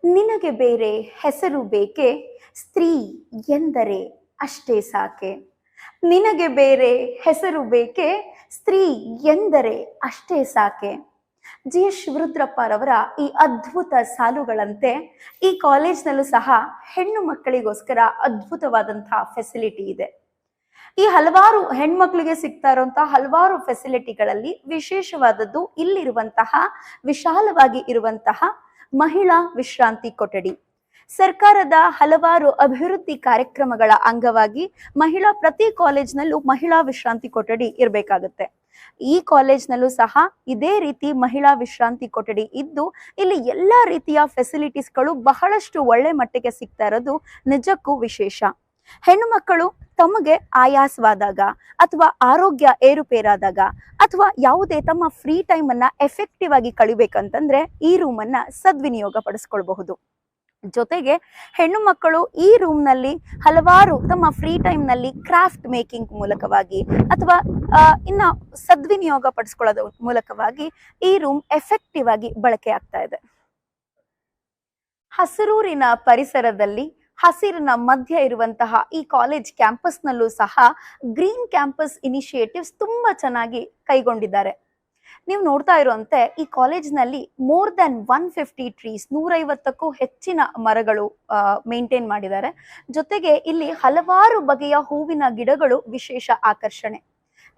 ನಿನಗೆ ಬೇರೆ ಹೆಸರು ಬೇಕೆ? ಸ್ತ್ರೀ ಎಂದರೆ ಅಷ್ಟೇ ಸಾಕೆ. ನಿನಗೆ ಬೇರೆ ಹೆಸರು ಬೇಕೆ? ಸ್ತ್ರೀ ಎಂದರೆ ಅಷ್ಟೇ ಸಾಕೆ. ಜಿ. ಎಸ್. ಶಿವರುದ್ರಪ್ಪರವರ ಈ ಅದ್ಭುತ ಸಾಲುಗಳಂತೆ ಈ ಕಾಲೇಜ್ನಲ್ಲೂ ಸಹ ಹೆಣ್ಣು ಮಕ್ಕಳಿಗೋಸ್ಕರ ಅದ್ಭುತವಾದಂತಹ ಫೆಸಿಲಿಟಿ ಇದೆ. ಈ ಹಲವಾರು ಹೆಣ್ಮಕ್ಳಿಗೆ ಸಿಗ್ತಾ ಇರುವಂತಹ ಹಲವಾರು ಫೆಸಿಲಿಟಿಗಳಲ್ಲಿ ವಿಶೇಷವಾದದ್ದು ಇಲ್ಲಿರುವಂತಹ, ವಿಶಾಲವಾಗಿ ಇರುವಂತಹ ಮಹಿಳಾ ವಿಶ್ರಾಂತಿ ಕೊಠಡಿ. ಸರ್ಕಾರದ ಹಲವಾರು ಅಭಿವೃದ್ಧಿ ಕಾರ್ಯಕ್ರಮಗಳ ಅಂಗವಾಗಿ ಮಹಿಳಾ ಪ್ರತಿ ಕಾಲೇಜ್ನಲ್ಲೂ ಮಹಿಳಾ ವಿಶ್ರಾಂತಿ ಕೊಠಡಿ ಇರಬೇಕಾಗುತ್ತೆ. ಈ ಕಾಲೇಜ್ನಲ್ಲೂ ಸಹ ಇದೇ ರೀತಿ ಮಹಿಳಾ ವಿಶ್ರಾಂತಿ ಕೊಠಡಿ ಇದ್ದು, ಇಲ್ಲಿ ಎಲ್ಲಾ ರೀತಿಯ ಫೆಸಿಲಿಟೀಸ್ಗಳು ಬಹಳಷ್ಟು ಒಳ್ಳೆ ಮಟ್ಟಿಗೆ ಸಿಗ್ತಾ ಇರೋದು ನಿಜಕ್ಕೂ ವಿಶೇಷ. ಹೆಣ್ಣು ಮಕ್ಕಳು ತಮಗೆ ಆಯಾಸವಾದಾಗ ಅಥವಾ ಆರೋಗ್ಯ ಏರುಪೇರಾದಾಗ ಅಥವಾ ಯಾವುದೇ ತಮ್ಮ ಫ್ರೀ ಟೈಮ್ ಅನ್ನ ಎಫೆಕ್ಟಿವ್ ಆಗಿ ಕಳಿಬೇಕಂತಂದ್ರೆ ಈ ರೂಮ್ ಅನ್ನ ಸದ್ವಿನಿಯೋಗ ಪಡಿಸ್ಕೊಳ್ಬಹುದು. ಜೊತೆಗೆ ಹೆಣ್ಣು ಮಕ್ಕಳು ಈ ರೂಮ್ನಲ್ಲಿ ಹಲವಾರು ತಮ್ಮ ಫ್ರೀ ಟೈಮ್ನಲ್ಲಿ ಕ್ರಾಫ್ಟ್ ಮೇಕಿಂಗ್ ಮೂಲಕವಾಗಿ ಅಥವಾ ಇನ್ನ ಸದ್ವಿನಿಯೋಗ ಪಡಿಸ್ಕೊಳ್ಳೋದ್ರ ಮೂಲಕವಾಗಿ ಈ ರೂಮ್ ಎಫೆಕ್ಟಿವ್ ಆಗಿ ಬಳಕೆ ಆಗ್ತಾ ಇದೆ. ಹಸರೂರಿನ ಪರಿಸರದಲ್ಲಿ ಹಸಿರಿನ ಮಧ್ಯ ಇರುವಂತಹ ಈ ಕಾಲೇಜ್ ಕ್ಯಾಂಪಸ್ನಲ್ಲೂ ಸಹ ಗ್ರೀನ್ ಕ್ಯಾಂಪಸ್ ಇನಿಷಿಯೇಟಿವ್ಸ್ ತುಂಬಾ ಚೆನ್ನಾಗಿ ಕೈಗೊಂಡಿದ್ದಾರೆ. ನೀವು ನೋಡ್ತಾ ಇರುವಂತೆ ಈ ಕಾಲೇಜ್ನಲ್ಲಿ more than one fifty trees ನೂರೈವತ್ತಕ್ಕೂ ಹೆಚ್ಚಿನ ಮರಗಳು ಮೇಂಟೈನ್ ಮಾಡಿದ್ದಾರೆ. ಜೊತೆಗೆ ಇಲ್ಲಿ ಹಲವಾರು ಬಗೆಯ ಹೂವಿನ ಗಿಡಗಳು ವಿಶೇಷ ಆಕರ್ಷಣೆ.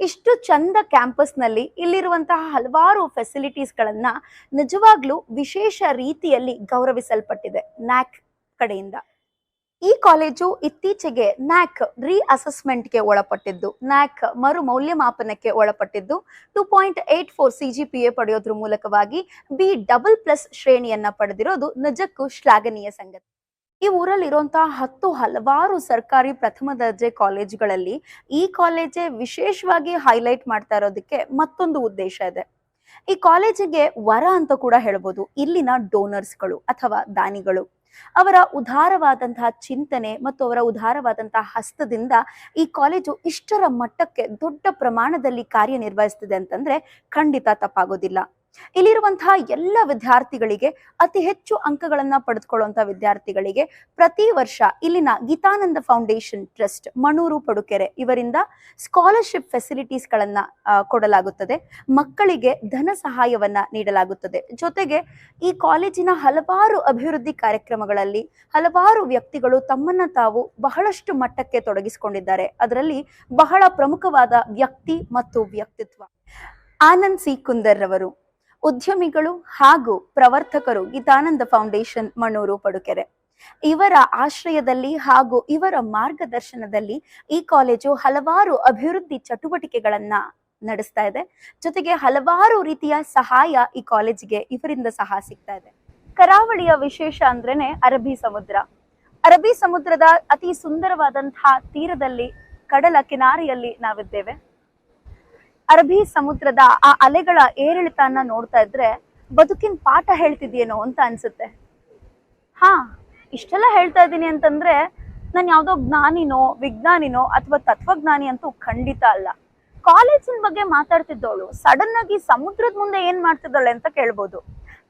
ಇಷ್ಟು ಚಂದ ಕ್ಯಾಂಪಸ್ನಲ್ಲಿ ಇಲ್ಲಿರುವಂತಹ ಹಲವಾರು ಫೆಸಿಲಿಟೀಸ್ಗಳನ್ನು ನಿಜವಾಗ್ಲೂ ವಿಶೇಷ ರೀತಿಯಲ್ಲಿ ಗೌರವಿಸಲ್ಪಟ್ಟಿದೆ, ನ್ಯಾಕ್ ಕಡೆಯಿಂದ. ಈ ಕಾಲೇಜು ಇತ್ತೀಚೆಗೆ ನ್ಯಾಕ್ ರೀ ಅಸೆಸ್ಮೆಂಟ್ಗೆ ಒಳಪಟ್ಟಿದ್ದು. ನ್ಯಾಕ್ ಮರು ಮೌಲ್ಯಮಾಪನಕ್ಕೆ ಒಳಪಟ್ಟಿದ್ದು. Two point eight four C G P A ಪಡೆಯೋದ್ರ ಮೂಲಕವಾಗಿ ಬಿ ಡಬಲ್ ಪ್ಲಸ್ ಶ್ರೇಣಿಯನ್ನ ಪಡೆದಿರೋದು ನಿಜಕ್ಕೂ ಶ್ಲಾಘನೀಯ ಸಂಗತಿ. ಈ ಊರಲ್ಲಿ ಇರುವಂತಹ ಹತ್ತು ಹಲವಾರು ಸರ್ಕಾರಿ ಪ್ರಥಮ ದರ್ಜೆ ಕಾಲೇಜುಗಳಲ್ಲಿ ಈ ಕಾಲೇಜೇ ವಿಶೇಷವಾಗಿ ಹೈಲೈಟ್ ಮಾಡ್ತಾ ಇರೋದಕ್ಕೆ ಮತ್ತೊಂದು ಉದ್ದೇಶ ಇದೆ. ಈ ಕಾಲೇಜಿಗೆ ವರ ಅಂತ ಕೂಡ ಹೇಳ್ಬೋದು. ಇಲ್ಲಿನ ಡೋನರ್ಸ್ಗಳು ಅಥವಾ ದಾನಿಗಳು. ಅವರ ಉದಾರವಾದಂತಹ ಚಿಂತನೆ ಮತ್ತು ಅವರ ಉದಾರವಾದಂತಹ ಹಸ್ತದಿಂದ ಈ ಕಾಲೇಜು ಇಷ್ಟರ ಮಟ್ಟಕ್ಕೆ ದೊಡ್ಡ ಪ್ರಮಾಣದಲ್ಲಿ ಕಾರ್ಯನಿರ್ವಹಿಸ್ತಿದೆ ಅಂತಂದ್ರೆ ಖಂಡಿತ ತಪ್ಪಾಗೋದಿಲ್ಲ. ಇಲ್ಲಿರುವಂತಹ ಎಲ್ಲ ವಿದ್ಯಾರ್ಥಿಗಳಿಗೆ ಅತಿ ಹೆಚ್ಚು ಅಂಕಗಳನ್ನ ಪಡೆದುಕೊಳ್ಳುವಂತಹ ವಿದ್ಯಾರ್ಥಿಗಳಿಗೆ ಪ್ರತಿ ವರ್ಷ ಇಲ್ಲಿನ ಗೀತಾನಂದ ಫೌಂಡೇಶನ್ ಟ್ರಸ್ಟ್, ಮಣೂರು ಪಡುಕೆರೆ ಇವರಿಂದ ಸ್ಕಾಲರ್ಶಿಪ್ ಫೆಸಿಲಿಟೀಸ್ ಗಳನ್ನ ಕೊಡಲಾಗುತ್ತದೆ. ಮಕ್ಕಳಿಗೆ ಧನ ಸಹಾಯವನ್ನ ನೀಡಲಾಗುತ್ತದೆ. ಜೊತೆಗೆ ಈ ಕಾಲೇಜಿನ ಹಲವಾರು ಅಭಿವೃದ್ಧಿ ಕಾರ್ಯಕ್ರಮಗಳಲ್ಲಿ ಹಲವಾರು ವ್ಯಕ್ತಿಗಳು ತಮ್ಮನ್ನ ತಾವು ಬಹಳಷ್ಟು ಮಟ್ಟಕ್ಕೆ ತೊಡಗಿಸಿಕೊಂಡಿದ್ದಾರೆ. ಅದರಲ್ಲಿ ಬಹಳ ಪ್ರಮುಖವಾದ ವ್ಯಕ್ತಿ ಮತ್ತು ವ್ಯಕ್ತಿತ್ವ ಆನಂದ್ ಸಿ ಕುಂದರ್ ರವರು ಉದ್ಯಮಿಗಳು ಹಾಗೂ ಪ್ರವರ್ತಕರು ಗೀತಾನಂದ ಫೌಂಡೇಶನ್ ಮಣ್ಣೂರು ಪಡುಕೆರೆ. ಇವರ ಆಶ್ರಯದಲ್ಲಿ ಹಾಗೂ ಇವರ ಮಾರ್ಗದರ್ಶನದಲ್ಲಿ ಈ ಕಾಲೇಜು ಹಲವಾರು ಅಭಿವೃದ್ಧಿ ಚಟುವಟಿಕೆಗಳನ್ನ ನಡೆಸ್ತಾ ಇದೆ. ಜೊತೆಗೆ ಹಲವಾರು ರೀತಿಯ ಸಹಾಯ ಈ ಕಾಲೇಜಿಗೆ ಇವರಿಂದ ಸಹ ಸಿಗ್ತಾ ಇದೆ. ಕರಾವಳಿಯ ವಿಶೇಷ ಅಂದ್ರೇನೆ ಅರಬ್ಬಿ ಸಮುದ್ರ. ಅರಬ್ಬಿ ಸಮುದ್ರದ ಅತಿ ಸುಂದರವಾದಂತಹ ತೀರದಲ್ಲಿ, ಕಡಲ ಕಿನಾರಿಯಲ್ಲಿ ನಾವಿದ್ದೇವೆ. ಅರಬ್ಬಿ ಸಮುದ್ರದ ಆ ಅಲೆಗಳ ಏರಿಳಿತನ ನೋಡ್ತಾ ಇದ್ರೆ ಬದುಕಿನ ಪಾಠ ಹೇಳ್ತಿದ್ಯೇನೋ ಅಂತ ಅನ್ಸುತ್ತೆ. ಹಾ, ಇಷ್ಟೆಲ್ಲ ಹೇಳ್ತಾ ಇದ್ದೀನಿ ಅಂತಂದ್ರೆ ನಾನು ಯಾವ್ದೋ ಜ್ಞಾನಿನೋ, ವಿಜ್ಞಾನಿನೋ ಅಥವಾ ತತ್ವಜ್ಞಾನಿ ಅಂತೂ ಖಂಡಿತ ಅಲ್ಲ. ಕಾಲೇಜಿನ ಬಗ್ಗೆ ಮಾತಾಡ್ತಿದ್ದವಳು ಸಡನ್ ಆಗಿ ಸಮುದ್ರದ ಮುಂದೆ ಏನ್ ಮಾಡ್ತಿದ್ದಾಳೆ ಅಂತ ಕೇಳ್ಬೋದು.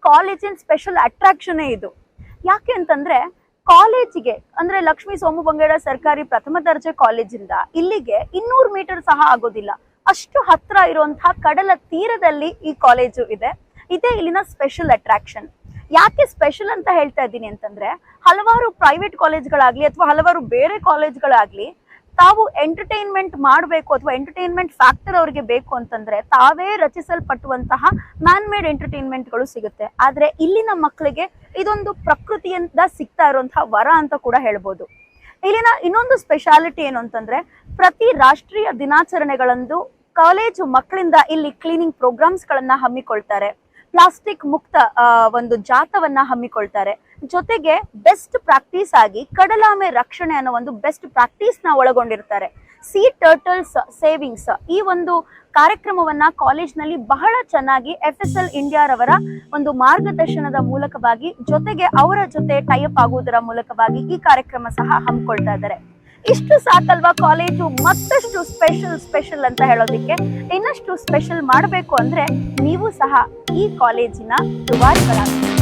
ಕಾಲೇಜಿನ ಸ್ಪೆಷಲ್ ಅಟ್ರಾಕ್ಷನೇ ಇದು. ಯಾಕೆ ಅಂತಂದ್ರೆ ಕಾಲೇಜಿಗೆ, ಅಂದ್ರೆ ಲಕ್ಷ್ಮೀ ಸೋಮು ಬಂಗೇಡ ಸರ್ಕಾರಿ ಪ್ರಥಮ ದರ್ಜೆ ಕಾಲೇಜಿಂದ ಇಲ್ಲಿಗೆ ಇನ್ನೂರು ಮೀಟರ್ ಸಹ ಆಗೋದಿಲ್ಲ. ಅಷ್ಟು ಹತ್ರ ಇರುವಂತಹ ಕಡಲ ತೀರದಲ್ಲಿ ಈ ಕಾಲೇಜು ಇದೆ. ಇದೇ ಇಲ್ಲಿನ ಸ್ಪೆಷಲ್ ಅಟ್ರಾಕ್ಷನ್ ಯಾಕೆ ಸ್ಪೆಷಲ್ ಅಂತ ಹೇಳ್ತಾ ಇದ್ದೀನಿ ಅಂತಂದ್ರೆ, ಹಲವಾರು ಪ್ರೈವೇಟ್ ಕಾಲೇಜ್ಗಳಾಗ್ಲಿ ಅಥವಾ ಹಲವಾರು ಬೇರೆ ಕಾಲೇಜ್ಗಳಾಗ್ಲಿ ತಾವು ಎಂಟರ್ಟೈನ್ಮೆಂಟ್ ಮಾಡಬೇಕು ಅಥವಾ ಎಂಟರ್ಟೈನ್ಮೆಂಟ್ ಫ್ಯಾಕ್ಟರ್ ಅವರಿಗೆ ಬೇಕು ಅಂತಂದ್ರೆ ತಾವೇ ರಚಿಸಲ್ಪಟ್ಟುವಂತಹ ಮ್ಯಾನ್ ಮೇಡ್ ಎಂಟರ್ಟೈನ್ಮೆಂಟ್ಗಳು ಸಿಗುತ್ತೆ. ಆದ್ರೆ ಇಲ್ಲಿನ ಮಕ್ಕಳಿಗೆ ಇದೊಂದು ಪ್ರಕೃತಿಯಿಂದ ಸಿಗ್ತಾ ಇರುವಂತಹ ವರ ಅಂತ ಕೂಡ ಹೇಳ್ಬೋದು. ಇಲ್ಲಿನ ಇನ್ನೊಂದು ಸ್ಪೆಷಾಲಿಟಿ ಏನು ಅಂತಂದ್ರೆ ಪ್ರತಿ ರಾಷ್ಟ್ರೀಯ ದಿನಾಚರಣೆಗಳಂದು ಕಾಲೇಜು ಮಕ್ಕಳಿಂದ ಇಲ್ಲಿ ಕ್ಲೀನಿಂಗ್ ಪ್ರೋಗ್ರಾಮ್ಸ್ ಗಳನ್ನ ಹಮ್ಮಿಕೊಳ್ತಾರೆ. ಪ್ಲಾಸ್ಟಿಕ್ ಮುಕ್ತ ಒಂದು ಜಾಥವನ್ನ ಹಮ್ಮಿಕೊಳ್ತಾರೆ. ಜೊತೆಗೆ ಬೆಸ್ಟ್ ಪ್ರಾಕ್ಟೀಸ್ ಆಗಿ ಕಡಲಾಮೆ ರಕ್ಷಣೆ ಅನ್ನೋ ಒಂದು ಬೆಸ್ಟ್ ಪ್ರಾಕ್ಟೀಸ್ನ ಒಳಗೊಂಡಿರ್ತಾರೆ. ಸಿ ಟರ್ಟಲ್ಸ್ ಸೇವಿಂಗ್ಸ್ ಈ ಒಂದು ಕಾರ್ಯಕ್ರಮವನ್ನ ಕಾಲೇಜ್ನಲ್ಲಿ ಬಹಳ ಚೆನ್ನಾಗಿ ಎಫ್ ಎಸ್ ಎಲ್ ಇಂಡಿಯಾರವರ ಒಂದು ಮಾರ್ಗದರ್ಶನದ ಮೂಲಕವಾಗಿ ಜೊತೆಗೆ ಅವರ ಜೊತೆ ಟೈಅಪ್ ಆಗುವುದರ ಮೂಲಕವಾಗಿ ಈ ಕಾರ್ಯಕ್ರಮ ಸಹ ಹಮ್ಮಿಕೊಳ್ತಾ ಇದ್ದಾರೆ. ಇಷ್ಟು ಸಾಕಲ್ವಾ ಕಾಲೇಜು? ಮತ್ತಷ್ಟು ಸ್ಪೆಷಲ್ ಸ್ಪೆಷಲ್ ಅಂತ ಹೇಳೋದಿಕ್ಕೆ ಇನ್ನಷ್ಟು ಸ್ಪೆಷಲ್ ಮಾಡಬೇಕು ಅಂದ್ರೆ ನೀವು ಸಹ ಈ ಕಾಲೇಜಿನ ದುಬಾರಿಗಳಾಗಿ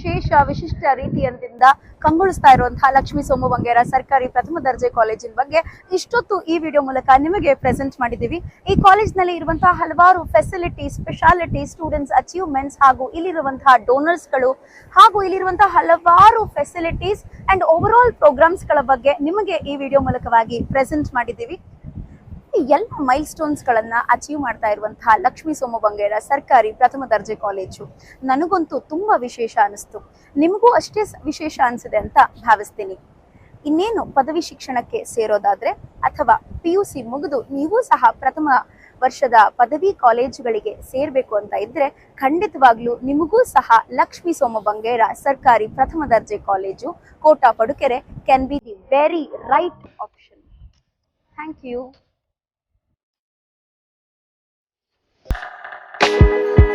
ವಿಶೇಷ, ವಿಶಿಷ್ಟ ರೀತಿಯಿಂದ ಕಂಗೊಳಿಸ್ತಾ ಇರುವಂತಹ ಲಕ್ಷ್ಮೀ ಸೋಮು ಬಂಗೇರ ಸರ್ಕಾರಿ ಪ್ರಥಮ ದರ್ಜೆ ಕಾಲೇಜಿನ ಬಗ್ಗೆ ಇಷ್ಟೊತ್ತು ಈ ವಿಡಿಯೋ ಮೂಲಕ ನಿಮಗೆ ಪ್ರೆಸೆಂಟ್ ಮಾಡಿದ್ದೀವಿ. ಈ ಕಾಲೇಜ್ನಲ್ಲಿ ಇರುವಂತಹ ಹಲವಾರು ಫೆಸಿಲಿಟಿ ಸ್ಪೆಷಾಲಿಟಿ ಸ್ಟೂಡೆಂಟ್ಸ್ ಅಚೀವ್ಮೆಂಟ್ಸ್ ಹಾಗೂ ಇಲ್ಲಿರುವಂತಹ ಡೋನರ್ಸ್ಗಳು ಹಾಗೂ ಇಲ್ಲಿರುವಂತಹ ಹಲವಾರು ಫೆಸಿಲಿಟೀಸ್ ಅಂಡ್ ಓವರ್ ಆಲ್ ಪ್ರೋಗ್ರಾಮ್ಸ್ಗಳ ಬಗ್ಗೆ ನಿಮಗೆ ಈ ವಿಡಿಯೋ ಮೂಲಕವಾಗಿ ಪ್ರೆಸೆಂಟ್ ಮಾಡಿದ್ದೀವಿ. ಎಲ್ಲ ಮೈಲ್ ಗಳನ್ನ ಅಚೀವ್ ಮಾಡ್ತಾ ಇರುವಂತಹ ಲಕ್ಷ್ಮೀ ಸೋಮಬಂಗೇರ ಸರ್ಕಾರಿ ಪ್ರಥಮ ದರ್ಜೆ ಕಾಲೇಜು. ನನಗಂತೂ ತುಂಬಾ ವಿಶೇಷ ಅನಿಸ್ತು. ನಿಮಗೂ ಅಷ್ಟೇ ವಿಶೇಷ ಅನಿಸಿದೆ ಅಂತ ಭಾವಿಸ್ತೀನಿ. ಇನ್ನೇನು ಪದವಿ ಶಿಕ್ಷಣಕ್ಕೆ ಸೇರೋದಾದ್ರೆ ಅಥವಾ ಪಿ ಯು ಸಿ ಮುಗಿದು ನೀವು ಸಹ ಪ್ರಥಮ ವರ್ಷದ ಪದವಿ ಕಾಲೇಜುಗಳಿಗೆ ಸೇರ್ಬೇಕು ಅಂತ ಇದ್ರೆ ಖಂಡಿತವಾಗ್ಲೂ ನಿಮಗೂ ಸಹ ಲಕ್ಷ್ಮೀ ಸೋಮ ಬಂಗೇರ ಸರ್ಕಾರಿ ಪ್ರಥಮ ದರ್ಜೆ college Kota Padukere can be the very right option thank you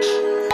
much.